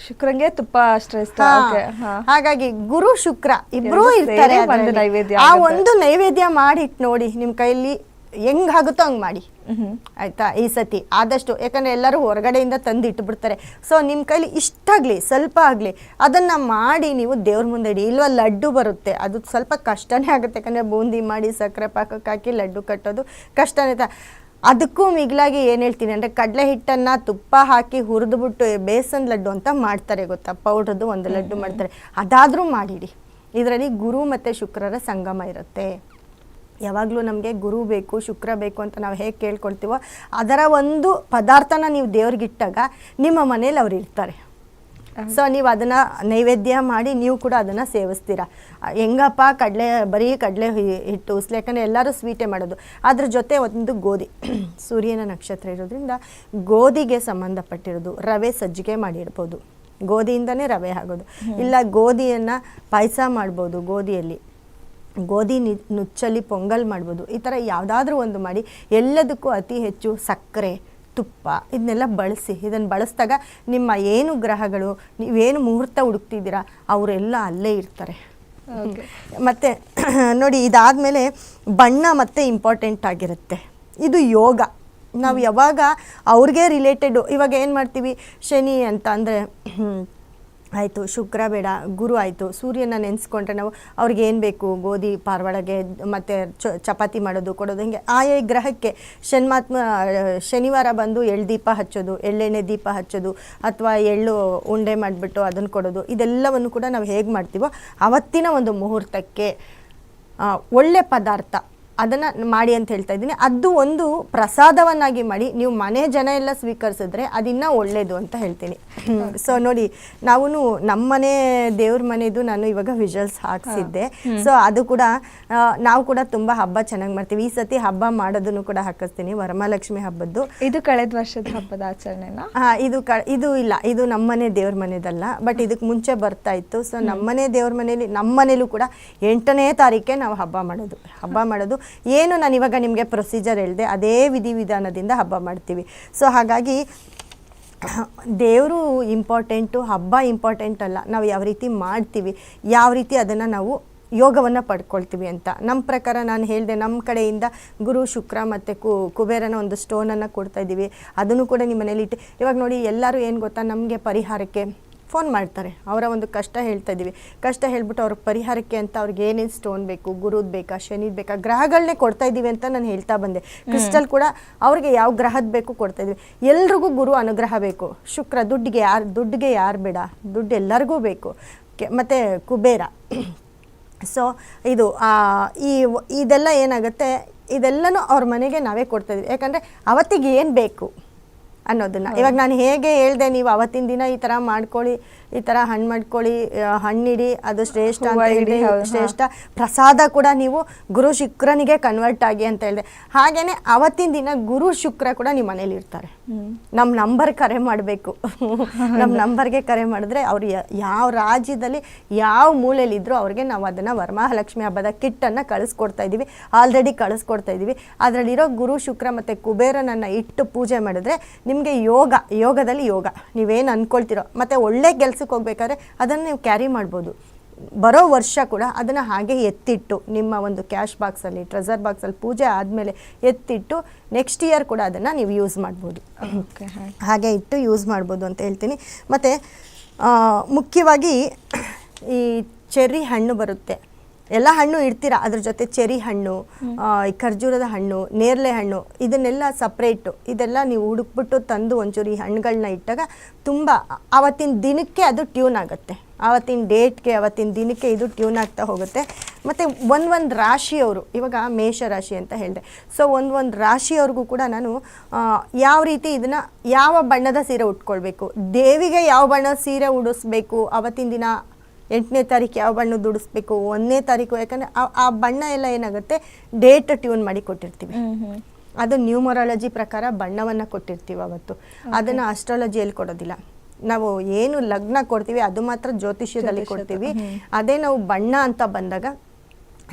ಶುಕ್ರಂಗೆ ತುಪ್ಪ ಅಷ್ಟೇ ಇಷ್ಟ ಹಾ. Okay, ಹಾ. ಹಾಗಾಗಿ ಗುರು ಶುಕ್ರ ಇಬ್ರು ಎರಡು ಇರ್ತಾರೆ ಸೇರಿ ಒಂದು ಅದ್ರಲ್ಲಿ. ನೈವೇದ್ಯ ಆ ಆಗುತ್ತೆ. ಒಂದು ನೈವೇದ್ಯ ಮಾಡಿಟ್ ನೋಡಿ ನಿಮ್ ಕೈಲಿ ಹೆಂಗಾಗುತ್ತೋ ಹಂಗ್ ಮಾಡಿ ಮ್ಹೂ. ಆಯ್ತಾ ಈ ಸತಿ ಆದಷ್ಟು ಯಾಕಂದ್ರೆ ಎಲ್ಲರೂ ಹೊರಗಡೆಯಿಂದ ತಂದು ಇಟ್ಬಿಡ್ತಾರೆ ಸೊ ನಿಮ್ಮ ಕೈಲಿ ಇಷ್ಟಾಗ್ಲಿ ಸ್ವಲ್ಪ ಆಗಲಿ ಅದನ್ನ ಮಾಡಿ ನೀವು ದೇವ್ರ ಮುಂದೆ ಇಡಿ ಇಲ್ವಾ ಲಡ್ಡು ಬರುತ್ತೆ ಅದು ಸ್ವಲ್ಪ ಕಷ್ಟನೇ ಆಗುತ್ತೆ ಯಾಕಂದ್ರೆ ಬೂಂದಿ ಮಾಡಿ ಸಕ್ಕರೆ ಪಾಕಕ್ಕೆ ಹಾಕಿ ಲಡ್ಡು ಕಟ್ಟೋದು ಕಷ್ಟನೇ ತ- ಅದಕ್ಕೂ ಮಿಗಿಲಾಗಿ ಏನು ಹೇಳ್ತೀನಿ ಅಂದರೆ ಕಡಲೆ ಹಿಟ್ಟನ್ನು ತುಪ್ಪ ಹಾಕಿ ಹುರಿದ್ಬಿಟ್ಟು ಬೇಸನ್ ಲಡ್ಡು ಅಂತ ಮಾಡ್ತಾರೆ ಗೊತ್ತಾ? ಪೌಡ್ರದ್ದು ಒಂದು ಲಡ್ಡು ಮಾಡ್ತಾರೆ. ಅದಾದರೂ ಮಾಡಿಡಿ. ಇದರಲ್ಲಿ ಗುರು ಮತ್ತು ಶುಕ್ರರ ಸಂಗಮ ಇರುತ್ತೆ. ಯಾವಾಗಲೂ ನಮಗೆ ಗುರು ಬೇಕು ಶುಕ್ರ ಬೇಕು ಅಂತ ನಾವು ಹೇಗೆ ಕೇಳ್ಕೊಳ್ತೀವೋ ಅದರ ಒಂದು ಪದಾರ್ಥನ ನೀವು ದೇವ್ರಿಗಿಟ್ಟಾಗ ನಿಮ್ಮ ಮನೇಲಿ ಅವ್ರು ಇರ್ತಾರೆ. ಸೊ ನೀವು ಅದನ್ನು ನೈವೇದ್ಯ ಮಾಡಿ ನೀವು ಕೂಡ ಅದನ್ನು ಸೇವಿಸ್ತೀರಾ. ಹೆಂಗಪ್ಪ ಕಡಲೆ ಬರೀ ಕಡಲೆ ಹಿಟ್ಟು ಉಸ್ಲಿ ಯಾಕಂದರೆ ಎಲ್ಲರೂ ಸ್ವೀಟೇ ಮಾಡೋದು. ಅದ್ರ ಜೊತೆ ಒಂದು ಗೋಧಿ ಸೂರ್ಯನ ನಕ್ಷತ್ರ ಇರೋದ್ರಿಂದ ಗೋಧಿಗೆ ಸಂಬಂಧಪಟ್ಟಿರೋದು ರವೆ ಸಜ್ಜಿಗೆ ಮಾಡಿಡ್ಬೋದು ಗೋಧಿಯಿಂದನೇ ರವೆ ಆಗೋದು. ಇಲ್ಲ ಗೋಧಿಯನ್ನು ಪಾಯಸ ಮಾಡ್ಬೋದು ಗೋಧಿಯಲ್ಲಿ. ಗೋಧಿ ನಿ ನುಚ್ಚಲ್ಲಿ ಪೊಂಗಲ್ ಮಾಡ್ಬೋದು. ಈ ಥರ ಯಾವುದಾದ್ರೂ ಒಂದು ಮಾಡಿ. ಎಲ್ಲದಕ್ಕೂ ಅತಿ ಹೆಚ್ಚು ಸಕ್ಕರೆ ತುಪ್ಪ ಇದನ್ನೆಲ್ಲ ಬಳಸಿ ಇದನ್ನು ಬಳಸಿದಾಗ ನಿಮ್ಮ ಏನು ಗ್ರಹಗಳು ನೀವೇನು ಮುಹೂರ್ತ ಹುಡುಕ್ತಿದ್ದೀರಾ ಅವರೆಲ್ಲ ಅಲ್ಲೇ ಇರ್ತಾರೆ. ಮತ್ತು ನೋಡಿ ಇದಾದಮೇಲೆ ಬಣ್ಣ ಮತ್ತೆ ಇಂಪಾರ್ಟೆಂಟ್ ಆಗಿರುತ್ತೆ. ಇದು ಯೋಗ. ನಾವು ಯಾವಾಗ ಅವ್ರಿಗೆ ರಿಲೇಟೆಡು ಇವಾಗ ಏನು ಮಾಡ್ತೀವಿ? ಶನಿ ಅಂತ ಅಂದರೆ ಆಯಿತು, ಶುಕ್ರ, ಬೇಡ, ಗುರು ಆಯಿತು, ಸೂರ್ಯನ ನೆನೆಸ್ಕೊಂಡ್ರೆ ನಾವು ಅವ್ರಿಗೆ ಏನು ಬೇಕು? ಗೋಧಿ, ಪಾರ್ವಾಳಗೆ ಮತ್ತು ಚಪಾತಿ ಮಾಡೋದು, ಕೊಡೋದು, ಹಿಂಗೆ ಆಯಾ ಗ್ರಹಕ್ಕೆ ಶನ್ಮಾತ್ಮ ಶನಿವಾರ ಬಂದು ಎಳ್ಳು ದೀಪ ಹಚ್ಚೋದು, ಎಳ್ಳೆಣ್ಣೆ ದೀಪ ಹಚ್ಚೋದು, ಅಥವಾ ಎಳ್ಳು ಉಂಡೆ ಮಾಡಿಬಿಟ್ಟು ಅದನ್ನು ಕೊಡೋದು, ಇದೆಲ್ಲವನ್ನು ಕೂಡ ನಾವು ಹೇಗೆ ಮಾಡ್ತೀವೋ ಅವತ್ತಿನ ಒಂದು ಮುಹೂರ್ತಕ್ಕೆ ಒಳ್ಳೆ ಪದಾರ್ಥ. ಅದನ್ನು ಮಾಡಿ ಅಂತ ಹೇಳ್ತಾ ಇದ್ದೀನಿ. ಅದು ಒಂದು ಪ್ರಸಾದವನ್ನಾಗಿ ಮಾಡಿ ನೀವು ಮನೆ ಜನ ಎಲ್ಲ ಸ್ವೀಕರಿಸಿದ್ರೆ ಅದಿನ್ನ ಒಳ್ಳೇದು ಅಂತ ಹೇಳ್ತೀನಿ. ಸೊ ನೋಡಿ ನಾವು ನಮ್ಮನೆ ದೇವ್ರ ಮನೆದು ನಾನು ಇವಾಗ ವಿಜುವಲ್ಸ್ ಹಾಕ್ಸಿದ್ದೆ. ಸೊ ಅದು ಕೂಡ ನಾವು ಕೂಡ ತುಂಬ ಹಬ್ಬ ಚೆನ್ನಾಗಿ ಮಾಡ್ತೀವಿ. ಈ ಸತಿ ಹಬ್ಬ ಮಾಡೋದನ್ನು ಕೂಡ ಹಾಕಿಸ್ತೀನಿ ವರಮಹಾಲಕ್ಷ್ಮಿ ಹಬ್ಬದ್ದು. ಇದು ಕಳೆದ ವರ್ಷದ ಹಬ್ಬದ ಆಚರಣೆನಾ? ಹಾ ಇದು ಕ ಇದು ಇಲ್ಲ. ಇದು ನಮ್ಮನೆ ದೇವ್ರ ಮನೆದಲ್ಲ. ಬಟ್ ಇದಕ್ಕೆ ಮುಂಚೆ ಬರ್ತಾ ಇತ್ತು. ಸೊ ನಮ್ಮನೆ ದೇವ್ರ ಮನೇಲಿ ನಮ್ಮ ಮನೇಲೂ ಕೂಡ ಎಂಟನೇ ತಾರೀಕೆ ನಾವು ಹಬ್ಬ ಮಾಡೋದು. ಹಬ್ಬ ಮಾಡೋದು. ಏನು ನಾನು ಇವಾಗ ನಿಮಗೆ ಪ್ರೊಸೀಜರ್ ಹೇಳಿದೆ, ಅದೇ ವಿಧಿವಿಧಾನದಿಂದ ಹಬ್ಬ ಮಾಡ್ತೀವಿ. ಸೊ ಹಾಗಾಗಿ ದೇವರು ಇಂಪಾರ್ಟೆಂಟು ಹಬ್ಬ ಇಂಪಾರ್ಟೆಂಟ್ ಅಲ್ಲ. ನಾವು ಯಾವ ರೀತಿ ಮಾಡ್ತೀವಿ, ಯಾವ ರೀತಿ ಅದನ್ನು ನಾವು ಯೋಗವನ್ನು ಪಡ್ಕೊಳ್ತೀವಿ ಅಂತ. ನಮ್ಮ ಪ್ರಕಾರ ನಾನು ಹೇಳಿದೆ ನಮ್ಮ ಕಡೆಯಿಂದ ಗುರು ಶುಕ್ರ ಮತ್ತು ಕು, ಕುಬೇರನ ಒಂದು ಸ್ಟೋನನ್ನು ಕೊಡ್ತಾ ಇದ್ದೀವಿ ಅದನ್ನು ಕೂಡ ನಿಮ್ಮ ಮನೇಲಿ ಇಟ್ಟು, ಇವಾಗ ನೋಡಿ ಎಲ್ಲರೂ ಏನು ಗೊತ್ತಾ, ನಮಗೆ ಪರಿಹಾರಕ್ಕೆ ಫೋನ್ ಮಾಡ್ತಾರೆ. ಅವರ ಒಂದು ಕಷ್ಟ ಹೇಳ್ತಾ ಇದ್ದೀವಿ. ಕಷ್ಟ ಹೇಳ್ಬಿಟ್ಟು ಅವ್ರ ಪರಿಹಾರಕ್ಕೆ ಅಂತ ಅವ್ರಿಗೆ ಏನೇನು ಸ್ಟೋನ್ ಬೇಕು ಗುರುದ್ ಬೇಕಾ ಶನಿದ್ ಬೇಕಾ ಗ್ರಹಗಳನ್ನೇ ಕೊಡ್ತಾ ಇದ್ದೀವಿ ಅಂತ ನಾನು ಹೇಳ್ತಾ ಬಂದೆ. ಕ್ರಿಸ್ಟಲ್ ಕೂಡ ಅವ್ರಿಗೆ ಯಾವ ಗ್ರಹದ ಬೇಕು ಕೊಡ್ತಾ ಇದ್ವಿ ಎಲ್ರಿಗೂ ಗುರು ಅನುಗ್ರಹ ಬೇಕು. ಶುಕ್ರ ದುಡ್ಡಿಗೆ ಯಾರು ದುಡ್ಡಿಗೆ ಯಾರು ಬೇಡ. ದುಡ್ಡು ಎಲ್ಲರಿಗೂ ಬೇಕು. ಮತ್ತು ಮತ್ತೆ ಕುಬೇರ. ಸೊ ಇದು ಈ ಇದೆಲ್ಲ ಏನಾಗುತ್ತೆ? ಇದೆಲ್ಲನೂ ಅವ್ರ ಮನೆಗೆ ನಾವೇ ಕೊಡ್ತಾ ಇದ್ವಿ ಯಾಕಂದರೆ ಅವತ್ತಿಗೆ ಏನು ಬೇಕು? ಅನ್ನೋದನ್ನ. ಇವಾಗ ನಾನು ಹೇಗೆ ಹೇಳ್ದೆ ನೀವು ಅವತ್ತಿನ ದಿನ ಈ ತರ ಮಾಡ್ಕೊಳ್ಳಿ ಈ ತರ ಹಣ್ಣು ಮಾಡ್ಕೊಳ್ಳಿ ಹಣ್ಣಿಡಿ ಅದು ಶ್ರೇಷ್ಠ ಅಂತ ಹೂವ ಇಡಿ, ಹೇಳಿದೆ ಹೌದು, ಹಾ. ಶ್ರೇಷ್ಠ ಪ್ರಸಾದ ಕೂಡ ನೀವು ಗುರು ಶುಕ್ರನಿಗೆ ಕನ್ವರ್ಟ್ ಆಗಿ ಅಂತ ಹೇಳಿದೆ. ಹಾಗೇನೆ ಅವತ್ತಿನ ದಿನ ಗುರು ಶುಕ್ರ ಕೂಡ ನಿಮ್ಮ ಮನೇಲಿ ಇರ್ತಾರೆ. ನಮ್ಮ ನಂಬರ್ ಕರೆ ಮಾಡಬೇಕು. ನಮ್ಮ ನಂಬರ್ಗೆ ಕರೆ ಮಾಡಿದ್ರೆ ಅವ್ರು ಯಾವ ರಾಜ್ಯದಲ್ಲಿ ಯಾವ ಮೂಲೆಯಲ್ಲಿದ್ದರೂ ಅವ್ರಿಗೆ ನಾವು ಅದನ್ನ ವರಮಹಾಲಕ್ಷ್ಮಿ ಹಬ್ಬದ ಕಿಟ್ಟನ್ನು ಕಳಿಸ್ಕೊಡ್ತಾ ಇದ್ದೀವಿ ಆಲ್ರೆಡಿ ಕಳಿಸ್ಕೊಡ್ತಾ ಇದ್ದೀವಿ ಅದರಲ್ಲಿರೋ ಗುರು ಶುಕ್ರ ಮತ್ತು ಕುಬೇರನನ್ನು ಇಟ್ಟು ಪೂಜೆ ಮಾಡಿದ್ರೆ ನಿಮಗೆ ಯೋಗ ಯೋಗದಲ್ಲಿ ಯೋಗ. ನೀವೇನು ಅಂದ್ಕೊಳ್ತಿರೋ ಮತ್ತು ಒಳ್ಳೆ ಕೆಲ್ಸಕ್ಕೆ ಹೋಗ್ಬೇಕಾದ್ರೆ ಅದನ್ನು ನೀವು ಕ್ಯಾರಿ ಮಾಡ್ಬೋದು. ಬರೋ ವರ್ಷ ಕೂಡ ಅದನ್ನು ಹಾಗೆ ಎತ್ತಿಟ್ಟು ನಿಮ್ಮ ಒಂದು ಕ್ಯಾಶ್ ಬಾಕ್ಸಲ್ಲಿ ಟ್ರೆಸರ್ ಬಾಕ್ಸಲ್ಲಿ ಪೂಜೆ ಆದಮೇಲೆ ಎತ್ತಿಟ್ಟು ನೆಕ್ಸ್ಟ್ ಇಯರ್ ಕೂಡ ಅದನ್ನು ನೀವು ಯೂಸ್ ಮಾಡ್ಬೋದು. ಹಾಗೆ. ಇಟ್ಟು ಯೂಸ್ ಮಾಡ್ಬೋದು ಅಂತ ಹೇಳ್ತೀನಿ. ಮತ್ತು ಮುಖ್ಯವಾಗಿ ಈ ಚೆರ್ರಿ ಹಣ್ಣು ಬರುತ್ತೆ. ಎಲ್ಲ ಹಣ್ಣು ಇಡ್ತೀರಾ? ಅದ್ರ ಜೊತೆ ಚೆರಿ ಹಣ್ಣು ಈ ಖರ್ಜೂರದ ಹಣ್ಣು ನೇರಳೆ ಹಣ್ಣು ಇದನ್ನೆಲ್ಲ ಸಪ್ರೇಟು ಇದೆಲ್ಲ ನೀವು ಹುಡುಕ್ಬಿಟ್ಟು ತಂದು ಒಂಚೂರು ಈ ಹಣ್ಣುಗಳನ್ನ ಇಟ್ಟಾಗ ತುಂಬ ಆವತ್ತಿನ ದಿನಕ್ಕೆ ಅದು ಟ್ಯೂನ್ ಆಗುತ್ತೆ. ಆವತ್ತಿನ ಡೇಟ್ಗೆ ಆವತ್ತಿನ ದಿನಕ್ಕೆ ಇದು ಟ್ಯೂನ್ ಆಗ್ತಾ ಹೋಗುತ್ತೆ. ಮತ್ತು ಒಂದು ಒಂದು ರಾಶಿಯವರು ಇವಾಗ ಮೇಷ ರಾಶಿ ಅಂತ ಹೇಳಿದೆ. ಸೊ ಒಂದು ಒಂದು ರಾಶಿಯವ್ರಿಗೂ ಕೂಡ ನಾನು ಯಾವ ರೀತಿ ಇದನ್ನು ಯಾವ ಬಣ್ಣದ ಸೀರೆ ಉಟ್ಕೊಳ್ಬೇಕು? ದೇವಿಗೆ ಯಾವ ಬಣ್ಣದ ಸೀರೆ ಉಡಿಸ್ಬೇಕು? ಆವತ್ತಿನ ದಿನ ಎಂಟನೇ ತಾರೀಕು ಯಾವ ಬಣ್ಣ ದುಡಿಸ್ಬೇಕು ಒಂದನೇ ತಾರೀಕು ಯಾಕಂದ್ರೆ ಆ ಬಣ್ಣ ಎಲ್ಲ ಏನಾಗುತ್ತೆ? ಡೇಟ್ ಟ್ಯೂನ್ ಮಾಡಿ ಕೊಟ್ಟಿರ್ತೀವಿ. ಅದು ನ್ಯೂಮರಾಲಜಿ ಪ್ರಕಾರ ಬಣ್ಣವನ್ನ ಕೊಟ್ಟಿರ್ತೀವಿ ಅವತ್ತು. ಅದನ್ನ ಅಸ್ಟ್ರಾಲಜಿಯಲ್ಲಿ ಕೊಡೋದಿಲ್ಲ. ನಾವು ಏನು ಲಗ್ನ ಕೊಡ್ತೀವಿ ಅದು ಮಾತ್ರ ಜ್ಯೋತಿಷ್ಯದಲ್ಲಿ ಕೊಡ್ತೀವಿ. ಅದೇ ನಾವು ಬಣ್ಣ ಅಂತ ಬಂದಾಗ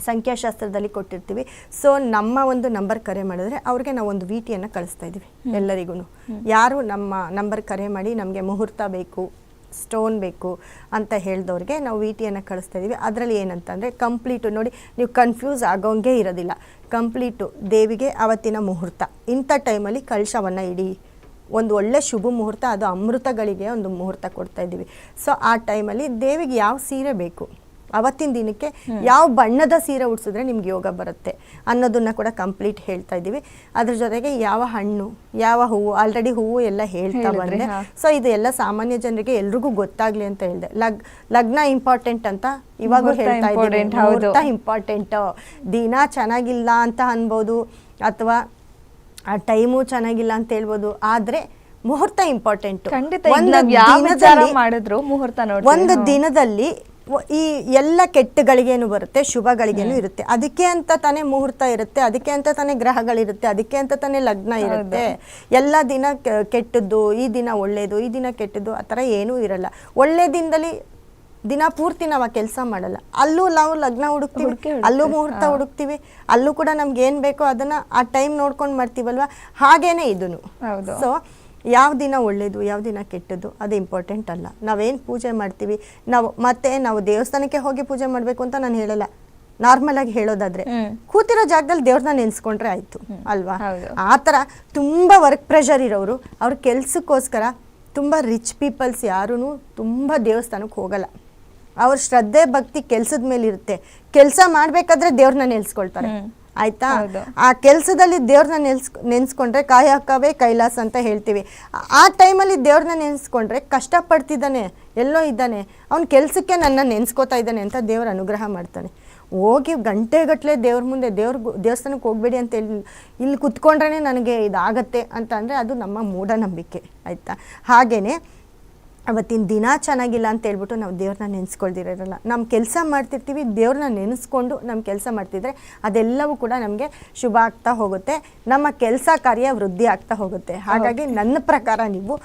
ಸಂಖ್ಯಾಶಾಸ್ತ್ರದಲ್ಲಿ ಕೊಟ್ಟಿರ್ತೀವಿ. ಸೊ ನಮ್ಮ ಒಂದು ನಂಬರ್ ಕರೆ ಮಾಡಿದ್ರೆ ಅವ್ರಿಗೆ ನಾವು ಒಂದು ವಿ ಟಿಯನ್ನು ಕಳಿಸ್ತಾ ಇದ್ದೀವಿ ಎಲ್ಲರಿಗೂ ಯಾರು ನಮ್ಮ ನಂಬರ್ ಕರೆ ಮಾಡಿ ನಮಗೆ ಮುಹೂರ್ತ ಬೇಕು ಸ್ಟೋನ್ ಬೇಕು ಅಂತ ಹೇಳಿದವ್ರಿಗೆ ನಾವು ವಿ ಟಿಯನ್ನು ಕಳಿಸ್ತಾ ಇದ್ದೀವಿ ಅದರಲ್ಲಿ ಏನಂತಂದರೆ ಕಂಪ್ಲೀಟು ನೋಡಿ, ನೀವು ಕನ್ಫ್ಯೂಸ್ ಆಗೋಂಗೆ ಇರೋದಿಲ್ಲ. ಕಂಪ್ಲೀಟು ದೇವಿಗೆ ಅವತ್ತಿನ ಮುಹೂರ್ತ. ಇಂಥ ಟೈಮಲ್ಲಿ ಕಳಶವನ್ನು ಇಡಿ ಒಂದು ಒಳ್ಳೆ ಶುಭ ಮುಹೂರ್ತ, ಅದು ಅಮೃತಗಳಿಗೆ ಒಂದು ಮುಹೂರ್ತ ಕೊಡ್ತಾ ಇದ್ದೀವಿ ಸೊ ಆ ಟೈಮಲ್ಲಿ ದೇವಿಗೆ ಯಾವ ಸೀರೆ ಬೇಕು? ಅವತ್ತಿನ ದಿನಕ್ಕೆ ಯಾವ ಬಣ್ಣದ ಸೀರೆ ಉಡ್ಸಿದ್ರೆ ನಿಮ್ಗೆ ಯೋಗ ಬರುತ್ತೆ ಅನ್ನೋದನ್ನ ಕೂಡ ಕಂಪ್ಲೀಟ್ ಹೇಳ್ತಾ ಇದ್ದೀವಿ. ಅದ್ರ ಜೊತೆಗೆ ಯಾವ ಹಣ್ಣು ಯಾವ ಹೂವು ಆಲ್ರೆಡಿ ಹೂವು ಎಲ್ಲ ಹೇಳ್ತಾ ಬಂದೆ. ಸೊ ಇದು ಎಲ್ಲ ಸಾಮಾನ್ಯ ಜನರಿಗೆ ಎಲ್ರಿಗೂ ಗೊತ್ತಾಗ್ಲಿ ಅಂತ ಹೇಳಿದೆ. ಲಗ್ ಲಗ್ನ ಇಂಪಾರ್ಟೆಂಟ್ ಅಂತ ಇವಾಗ ಹೇಳ್ತಾ ಇದ್ದೀವಿ. ಇದ್ದೀನಿ ಇಂಪಾರ್ಟೆಂಟ್ ದಿನ ಚೆನ್ನಾಗಿಲ್ಲ ಅಂತ ಅನ್ಬೋದು ಅಥವಾ ಆ ಟೈಮು ಚೆನ್ನಾಗಿಲ್ಲ ಅಂತ ಹೇಳ್ಬೋದು. ಆದ್ರೆ ಮುಹೂರ್ತ ಇಂಪಾರ್ಟೆಂಟ್ ಒಂದು ದಿನದಲ್ಲಿ ಈ ಎಲ್ಲ ಕೆಟ್ಟಗಳಿಗೇನು ಬರುತ್ತೆ? ಶುಭಗಳಿಗೇನು ಇರುತ್ತೆ? ಅದಕ್ಕೆ ಅಂತ ತಾನೇ ಮುಹೂರ್ತ ಇರುತ್ತೆ ಅದಕ್ಕೆ ಅಂತ ತಾನೇ ಗ್ರಹಗಳಿರುತ್ತೆ ಅದಕ್ಕೆ ಅಂತ ತಾನೇ ಲಗ್ನ ಇರುತ್ತೆ. ಎಲ್ಲ ದಿನ ಕೆಟ್ಟದ್ದು ಈ ದಿನ ಒಳ್ಳೇದು ಈ ದಿನ ಕೆಟ್ಟದ್ದು ಆ ಥರ ಏನೂ ಇರಲ್ಲ. ಒಳ್ಳೆ ದಿನದಲ್ಲಿ ದಿನ ಪೂರ್ತಿ ನಾವು ಆ ಕೆಲಸ ಮಾಡಲ್ಲ. ಅಲ್ಲೂ ನಾವು ಲಗ್ನ ಹುಡುಕ್ತೀವಿ ಹುಡ್ಕೇ ಅಲ್ಲೂ ಮುಹೂರ್ತ ಹುಡುಕ್ತೀವಿ ಅಲ್ಲೂ ಕೂಡ ನಮ್ಗೆ ಏನು ಬೇಕೋ ಅದನ್ನು ಆ ಟೈಮ್ ನೋಡ್ಕೊಂಡು ಮಾಡ್ತೀವಲ್ವಾ? ಹಾಗೇನೆ ಇದನ್ನು. ಸೊ ಯಾವ ದಿನ ಒಳ್ಳೆಯದು ಯಾವ ದಿನ ಕೆಟ್ಟದ್ದು ಅದು ಇಂಪಾರ್ಟೆಂಟ್ ಅಲ್ಲ. ನಾವೇನು ಪೂಜೆ ಮಾಡ್ತೀವಿ ನಾವು ಮತ್ತೆ ನಾವು ದೇವಸ್ಥಾನಕ್ಕೆ ಹೋಗಿ ಪೂಜೆ ಮಾಡಬೇಕು ಅಂತ ನಾನು ಹೇಳಲ್ಲ. ನಾರ್ಮಲ್ ಆಗಿ ಹೇಳೋದಾದ್ರೆ ಕೂತಿರೋ ಜಾಗದಲ್ಲಿ ದೇವ್ರನ್ನ ನೆನ್ಸ್ಕೊಂಡ್ರೆ ಆಯ್ತು ಅಲ್ವಾ? ಆತರ ಆ ಥರ ತುಂಬ ವರ್ಕ್ ಪ್ರೆಷರ್ ಇರೋರು ಅವ್ರ ಕೆಲ್ಸಕ್ಕೋಸ್ಕರ ತುಂಬ ರಿಚ್ ಪೀಪಲ್ಸ್ ಯಾರೂ ತುಂಬ ದೇವಸ್ಥಾನಕ್ಕೆ ಹೋಗಲ್ಲ. ಅವ್ರ ಶ್ರದ್ಧೆ ಭಕ್ತಿ ಕೆಲಸದ ಮೇಲೆ ಇರುತ್ತೆ ಕೆಲಸ ಮಾಡಬೇಕಾದ್ರೆ ದೇವ್ರನ್ನ ನೆನ್ಸ್ಕೊಳ್ತಾರೆ. ಆಯ್ತಾ. ಆ ಕೆಲಸದಲ್ಲಿ ದೇವ್ರನ್ನ ನೆನ್ಸ್ ನೆನ್ಸ್ಕೊಂಡ್ರೆ ಕಾಯಕವೇ ಕೈಲಾಸ ಅಂತ ಹೇಳ್ತೀವಿ. ಆ- ಆ ಟೈಮಲ್ಲಿ ದೇವ್ರನ್ನ ನೆನ್ಸ್ಕೊಂಡ್ರೆ ಕಷ್ಟಪಡ್ತಿದ್ದಾನೆ ಎಲ್ಲೋ ಇದ್ದಾನೆ ಅವ್ನ ಕೆಲಸಕ್ಕೆ ನನ್ನ ನೆನ್ಸ್ಕೋತಾ ಇದ್ದಾನೆ ಅಂತ ದೇವ್ರ ಅನುಗ್ರಹ ಮಾಡ್ತಾನೆ. ಹೋಗಿ ಗಂಟೆಗಟ್ಟಲೆ ದೇವ್ರ ಮುಂದೆ ದೇವ್ರ ದೇವಸ್ಥಾನಕ್ಕೆ ಹೋಗ್ಬೇಡಿ ಅಂತ ಹೇಳಿ ಇಲ್ಲಿ ಕುತ್ಕೊಂಡ್ರೇ ನನಗೆ ಇದಾಗತ್ತೆ ಅಂತ ಅಂದರೆ ಅದು ನಮ್ಮ ಮೂಢನಂಬಿಕೆ ಆಯಿತಾ? ಹಾಗೆಯೇ ಅವತ್ತಿನ ದಿನ ಚೆನ್ನಾಗಿಲ್ಲ ಅಂತ ಹೇಳ್ಬಿಟ್ಟು ನಾವು ದೇವ್ರನ್ನ ನೆನೆಸ್ಕೊಳ್ದಿರೋಲ್ಲ ನಮ್ಮ ಕೆಲಸ ಮಾಡ್ತಿರ್ತೀವಿ ದೇವ್ರನ್ನ ನೆನೆಸ್ಕೊಂಡು ನಮ್ಮ ಕೆಲಸ ಮಾಡ್ತಿದ್ರೆ ಅದೆಲ್ಲವೂ ಕೂಡ ನಮಗೆ ಶುಭ ಆಗ್ತಾ ಹೋಗುತ್ತೆ. ನಮ್ಮ ಕೆಲಸ ಕಾರ್ಯ ವೃದ್ಧಿ ಆಗ್ತಾ ಹೋಗುತ್ತೆ. ಹಾಗಾಗಿ ನನ್ನ ಪ್ರಕಾರ ನೀವು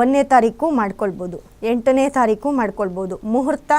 ಒಂದನೇ ತಾರೀಕು ಮಾಡ್ಕೊಳ್ಬೋದು ಎಂಟನೇ ತಾರೀಕು ಮಾಡ್ಕೊಳ್ಬೋದು. ಮುಹೂರ್ತ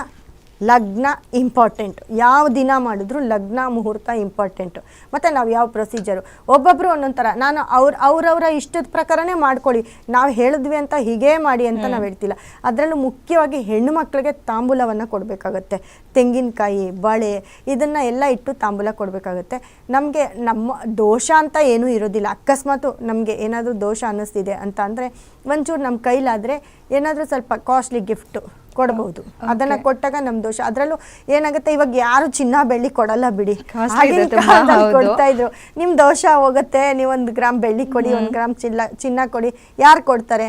ಲಗ್ನ ಇಂಪಾರ್ಟೆಂಟ್ ಯಾವ ದಿನ ಮಾಡಿದ್ರು ಲಗ್ನ ಮುಹೂರ್ತ ಇಂಪಾರ್ಟೆಂಟು ಮತ್ತು ನಾವು ಯಾವ ಪ್ರೊಸೀಜರು ಒಬ್ಬೊಬ್ಬರು ಒಂದೊಂದು ಥರ ನಾನು ಅವ್ರ ಅವ್ರವರ ಇಷ್ಟದ ಪ್ರಕಾರನೇ ಮಾಡ್ಕೊಳ್ಳಿ. ನಾವು ಹೇಳಿದ್ವಿ ಅಂತ ಹೀಗೇ ಮಾಡಿ ಅಂತ ನಾವು ಹೇಳ್ತಿಲ್ಲ. ಅದರಲ್ಲೂ ಮುಖ್ಯವಾಗಿ ಹೆಣ್ಣು ಮಕ್ಕಳಿಗೆ ತಾಂಬೂಲವನ್ನು ಕೊಡಬೇಕಾಗತ್ತೆ. ತೆಂಗಿನಕಾಯಿ ಬಳೆ ಇದನ್ನು ಎಲ್ಲ ಇಟ್ಟು ತಾಂಬೂಲ ಕೊಡಬೇಕಾಗತ್ತೆ. ನಮಗೆ ನಮ್ಮ ದೋಷ ಅಂತ ಏನೂ ಇರೋದಿಲ್ಲ. ಅಕಸ್ಮಾತು ನಮಗೆ ಏನಾದರೂ ದೋಷ ಅನ್ನಿಸ್ತಿದೆ ಅಂತ ಅಂದರೆ ಒಂಚೂರು ನಮ್ಮ ಕೈಲಾದರೆ ಏನಾದರೂ ಸ್ವಲ್ಪ ಕಾಸ್ಟ್ಲಿ ಗಿಫ್ಟು ಕೊಡಬಹುದು ಅದನ್ನ ಕೊಟ್ಟಾಗ ನಮ್ ದೋಷ. ಅದ್ರಲ್ಲೂ ಏನಾಗುತ್ತೆ ಇವಾಗ ಯಾರು ಚಿನ್ನ ಬೆಳ್ಳಿ ಕೊಡಲ್ಲ ಬಿಡಿ. ಆಗಿನ ಕಾಲದಲ್ಲಿ ಕೊಡ್ತಾ ಇದ್ರು. ನಿಮ್ ದೋಷ ಹೋಗುತ್ತೆ ನೀವು ಒಂದ್ ಗ್ರಾಮ್ ಬೆಳ್ಳಿ ಕೊಡಿ ಒಂದ್ ಗ್ರಾಮ್ ಚಿನ್ನ ಚಿನ್ನ ಕೊಡಿ. ಯಾರು ಕೊಡ್ತಾರೆ?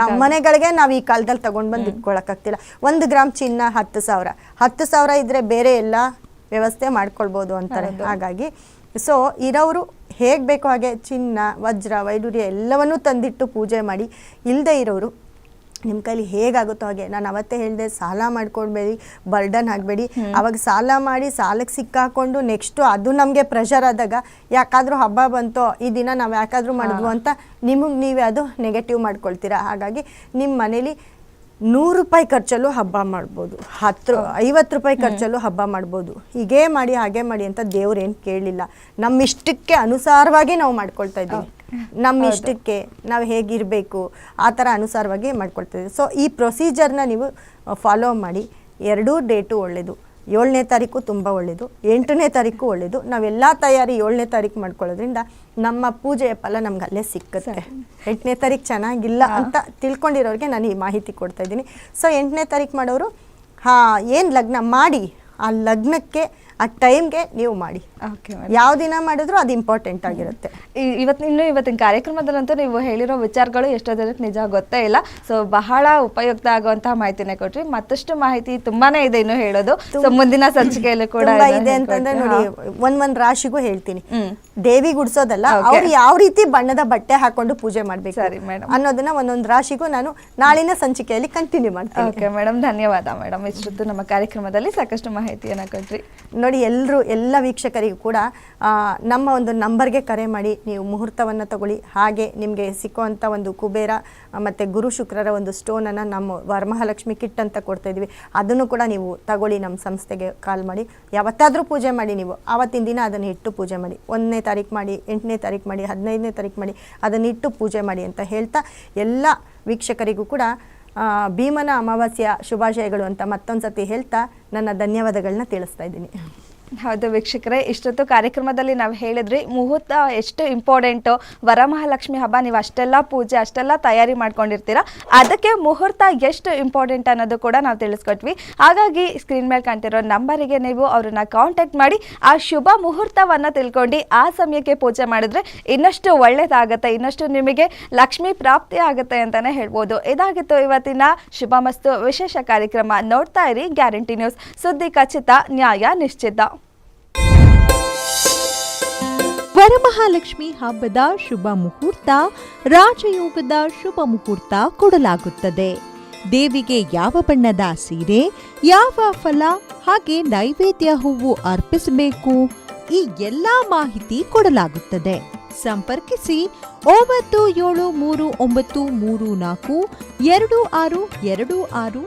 ನಮ್ಮ ಮನೆಗಳಿಗೆ ನಾವ್ ಈ ಕಾಲದಲ್ಲಿ ತಗೊಂಡ್ ಬಂದು ಇಟ್ಕೊಳಕ್ಕಾಗ್ತಿಲ್ಲ. ಒಂದ್ ಗ್ರಾಮ್ ಚಿನ್ನ ಹತ್ತು ಸಾವಿರ. ಹತ್ತು ಸಾವಿರ ಇದ್ರೆ ಬೇರೆ ಎಲ್ಲ ವ್ಯವಸ್ಥೆ ಮಾಡ್ಕೊಳ್ಬಹುದು ಅಂತಾರೆ. ಹಾಗಾಗಿ ಸೊ ಇರೋರು ಹೇಗ್ ಬೇಕೋ ಹಾಗೆ ಚಿನ್ನ ವಜ್ರ ವೈಡೂರ್ಯ ಎಲ್ಲವನ್ನೂ ತಂದಿಟ್ಟು ಪೂಜೆ ಮಾಡಿ ಇಲ್ಲದೆ ಇರೋರು ನಿಮ್ಮ ಕೈಲಿ ಹೇಗಾಗುತ್ತೋ ಹಾಗೆ. ನಾನು ಅವತ್ತೇ ಹೇಳಿದೆ ಸಾಲ ಮಾಡ್ಕೊಳ್ಬೇಡಿ ಬರ್ಡನ್ ಆಗಬೇಡಿ. ಅವಾಗ ಸಾಲ ಮಾಡಿ ಸಾಲಕ್ಕೆ ಸಿಕ್ಕಾಕೊಂಡು ನೆಕ್ಸ್ಟು ಅದು ನಮಗೆ ಪ್ರೆಷರ್ ಆದಾಗ ಯಾಕಾದರೂ ಹಬ್ಬ ಬಂತೋ ಈ ದಿನ ನಾವು ಯಾಕಾದರೂ ಮಾಡಿದ್ವು ಅಂತ ನಿಮಗೆ ನೀವೇ ಅದು ನೆಗೆಟಿವ್ ಮಾಡ್ಕೊಳ್ತೀರಾ. ಹಾಗಾಗಿ ನಿಮ್ಮ ಮನೇಲಿ ನೂರು ರೂಪಾಯಿ ಖರ್ಚಲ್ಲೂ ಹಬ್ಬ ಮಾಡ್ಬೋದು. ಹತ್ತು ಐವತ್ತು ರೂಪಾಯಿ ಖರ್ಚಲ್ಲೂ ಹಬ್ಬ ಮಾಡ್ಬೋದು. ಹೀಗೇ ಮಾಡಿ ಹಾಗೆ ಮಾಡಿ ಅಂತ ದೇವ್ರೇನು ಕೇಳಲಿಲ್ಲ ನಮ್ಮ ಇಷ್ಟಕ್ಕೆ ಅನುಸಾರವಾಗಿ ನಾವು ಮಾಡ್ಕೊಳ್ತಾ ಇದ್ದೀವಿ. ನಮ್ಮ ಇಷ್ಟಕ್ಕೆ ನಾವು ಹೇಗಿರಬೇಕು ಆ ಥರ ಅನುಸಾರವಾಗಿ ಮಾಡ್ಕೊಳ್ತೀವಿ. ಇದ್ದೀವಿ ಸೊ ಈ ಪ್ರೊಸೀಜರ್ನ ನೀವು ಫಾಲೋ ಮಾಡಿ. ಎರಡೂ ಡೇಟು ಒಳ್ಳೆಯದು ಏಳನೇ ತಾರೀಕು ತುಂಬ ಒಳ್ಳೆಯದು ಎಂಟನೇ ತಾರೀಕು ಒಳ್ಳೆಯದು ನಾವೆಲ್ಲ ತಯಾರಿ ಏಳನೇ ತಾರೀಕು ಮಾಡ್ಕೊಳ್ಳೋದ್ರಿಂದ ನಮ್ಮ ಪೂಜೆಯ ಫಲ ನಮ್ಗೆ ಅಲ್ಲೇ ಸಿಕ್ಕುತ್ತೆ. ಎಂಟನೇ ತಾರೀಕು ಚೆನ್ನಾಗಿಲ್ಲ ಅಂತ ತಿಳ್ಕೊಂಡಿರೋರಿಗೆ ನಾನು ಈ ಮಾಹಿತಿ ಕೊಡ್ತಾ ಇದ್ದೀನಿ. ಸೊ ಎಂಟನೇ ತಾರೀಕು ಮಾಡೋರು ಹಾಂ ಏನು ಲಗ್ನ ಮಾಡಿ ಆ ಲಗ್ನಕ್ಕೆ ಆ ಟೈಮ್ಗೆ ನೀವು ಮಾಡಿ. ಓಕೆ ಯಾವ ದಿನ ಮಾಡಿದ್ರು ಅದು ಇಂಪಾರ್ಟೆಂಟ್ ಆಗಿರುತ್ತೆ. ಇವತ್ತು ಇನ್ನು ಇವತ್ತಿನ ಕಾರ್ಯಕ್ರಮದಲ್ಲಂತೂ ನೀವು ಹೇಳಿರೋ ವಿಚಾರಗಳು ಎಷ್ಟೋ ಜನಕ್ಕೆ ನಿಜ ಗೊತ್ತೇ ಇಲ್ಲ. ಸೊ ಬಹಳ ಉಪಯುಕ್ತ ಆಗುವಂತಹ ಮಾಹಿತಿನೇ ಕೊಟ್ರಿ. ಮತ್ತಷ್ಟು ಮಾಹಿತಿ ತುಂಬಾನೇ ಇದೆ ಇನ್ನು ಹೇಳೋದು. ಮುಂದಿನ ಸಂಚಿಕೆಯಲ್ಲೂ ಕೂಡ ಇದೆ ಅಂತಂದ್ರೆ ನೋಡಿ? ಒಂದ್ ಒಂದ್ ರಾಶಿಗೂ ಹೇಳ್ತೀನಿ. ದೇವಿ ಗುಡ್ಸೋದಲ್ಲ. ಅವ್ರು ಯಾವ ರೀತಿ ಬಣ್ಣದ ಬಟ್ಟೆ ಹಾಕೊಂಡು ಪೂಜೆ ಮಾಡ್ಬೇಕು ಸರಿ, ಮೇಡಮ್ ಅನ್ನೋದನ್ನ ಒಂದೊಂದು ರಾಶಿಗೂ ನಾನು ನಾಳಿನ ಸಂಚಿಕೆಯಲ್ಲಿ ಕಂಟಿನ್ಯೂ ಮಾಡ್ತೀನಿ. ಓಕೆ ಮೇಡಮ್ ಧನ್ಯವಾದ ಮೇಡಮ್ ಇಷ್ಟೊತ್ತು ನಮ್ಮ ಕಾರ್ಯಕ್ರಮದಲ್ಲಿ ಸಾಕಷ್ಟು ಮಾಹಿತಿಯನ್ನ ಕೊಟ್ರಿ. ನೋಡಿ ಎಲ್ಲರೂ, ಎಲ್ಲ ವೀಕ್ಷಕರಿಗೂ ಕೂಡ ನಮ್ಮ ಒಂದು ನಂಬರ್ಗೆ ಕರೆ ಮಾಡಿ ನೀವು ಮುಹೂರ್ತವನ್ನು ತಗೊಳ್ಳಿ. ಹಾಗೆ ನಿಮಗೆ ಸಿಕ್ಕುವಂಥ ಒಂದು ಕುಬೇರ ಮತ್ತು ಗುರು ಶುಕ್ರರ ಒಂದು ಸ್ಟೋನನ್ನು ನಮ್ಮ ವರಮಹಾಲಕ್ಷ್ಮಿ ಕಿಟ್ ಅಂತ ಕೊಡ್ತಾ ಇದ್ವಿ. ಅದನ್ನು ಕೂಡ ನೀವು ತಗೊಳ್ಳಿ ನಮ್ಮ ಸಂಸ್ಥೆಗೆ ಕಾಲ್ ಮಾಡಿ. ಯಾವತ್ತಾದರೂ ಪೂಜೆ ಮಾಡಿ ನೀವು. ಆವತ್ತಿನ ದಿನ ಅದನ್ನು ಇಟ್ಟು ಪೂಜೆ ಮಾಡಿ. ಒಂದನೇ ತಾರೀಕು ಮಾಡಿ, ಎಂಟನೇ ತಾರೀಕು ಮಾಡಿ, ಹದಿನೈದನೇ ತಾರೀಕು ಮಾಡಿ ಅದನ್ನು ಇಟ್ಟು ಪೂಜೆ ಮಾಡಿ ಅಂತ ಹೇಳ್ತಾ ಎಲ್ಲ ವೀಕ್ಷಕರಿಗೂ ಕೂಡ ಭೀಮನ ಅಮಾವಾಸ್ಯ ಶುಭಾಶಯಗಳು ಅಂತ ಮತ್ತೊಂದು ಸತಿ ಹೇಳ್ತಾ ನನ್ನ ಧನ್ಯವಾದಗಳನ್ನ ತಿಳಿಸ್ತಾ ಇದ್ದೀನಿ. ಹೌದು ವೀಕ್ಷಕರೇ, ಇಷ್ಟೊತ್ತು ಕಾರ್ಯಕ್ರಮದಲ್ಲಿ ನಾವು ಹೇಳಿದ್ರಿ, ಮುಹೂರ್ತ ಎಷ್ಟು ಇಂಪಾರ್ಟೆಂಟು ವರಮಹಾಲಕ್ಷ್ಮಿ ಹಬ್ಬ, ನೀವು ಅಷ್ಟೆಲ್ಲ ಪೂಜೆ, ಅಷ್ಟೆಲ್ಲ ತಯಾರಿ ಮಾಡ್ಕೊಂಡಿರ್ತೀರಾ, ಅದಕ್ಕೆ ಮುಹೂರ್ತ ಎಷ್ಟು ಇಂಪಾರ್ಟೆಂಟ್ ಅನ್ನೋದು ಕೂಡ ನಾವು ತಿಳಿಸ್ಕೊಟ್ವಿ. ಹಾಗಾಗಿ ಸ್ಕ್ರೀನ್ ಮೇಲೆ ಕಾಣ್ತಿರೋ ನಂಬರಿಗೆ ನೀವು ಅವ್ರನ್ನ ಕಾಂಟ್ಯಾಕ್ಟ್ ಮಾಡಿ, ಆ ಶುಭ ಮುಹೂರ್ತವನ್ನು ತಿಳ್ಕೊಂಡು ಆ ಸಮಯಕ್ಕೆ ಪೂಜೆ ಮಾಡಿದ್ರೆ ಇನ್ನಷ್ಟು ಒಳ್ಳೇದಾಗುತ್ತೆ, ಇನ್ನಷ್ಟು ನಿಮಗೆ ಲಕ್ಷ್ಮಿ ಪ್ರಾಪ್ತಿ ಆಗುತ್ತೆ ಅಂತಾನೆ ಹೇಳ್ಬೋದು. ಇದಾಗಿತ್ತು ಇವತ್ತಿನ ಶುಭ ಮಸ್ತು ವಿಶೇಷ ಕಾರ್ಯಕ್ರಮ. ನೋಡ್ತಾ ಇರಿ ಗ್ಯಾರಂಟಿ ನ್ಯೂಸ್. ಸುದ್ದಿ ಖಚಿತ, ನ್ಯಾಯ ನಿಶ್ಚಿತ. ವರಮಹಾಲಕ್ಷ್ಮಿ ಹಬ್ಬದ ಶುಭ ಮುಹೂರ್ತ, ರಾಜಯೋಗದ ಶುಭ ಮುಹೂರ್ತ ಕೊಡಲಾಗುತ್ತದೆ. ದೇವಿಗೆ ಯಾವ ಬಣ್ಣದ ಸೀರೆ, ಯಾವ ಫಲ, ಹಾಗೆ ನೈವೇದ್ಯ ಹೂವು ಅರ್ಪಿಸಬೇಕು, ಈ ಎಲ್ಲಾ ಮಾಹಿತಿ ಕೊಡಲಾಗುತ್ತದೆ. ಸಂಪರ್ಕಿಸಿ ಒಂಬತ್ತು ಏಳು ಮೂರು ಒಂಬತ್ತು ಮೂರು ನಾಲ್ಕು, ಎರಡು ಆರು ಎರಡು ಆರು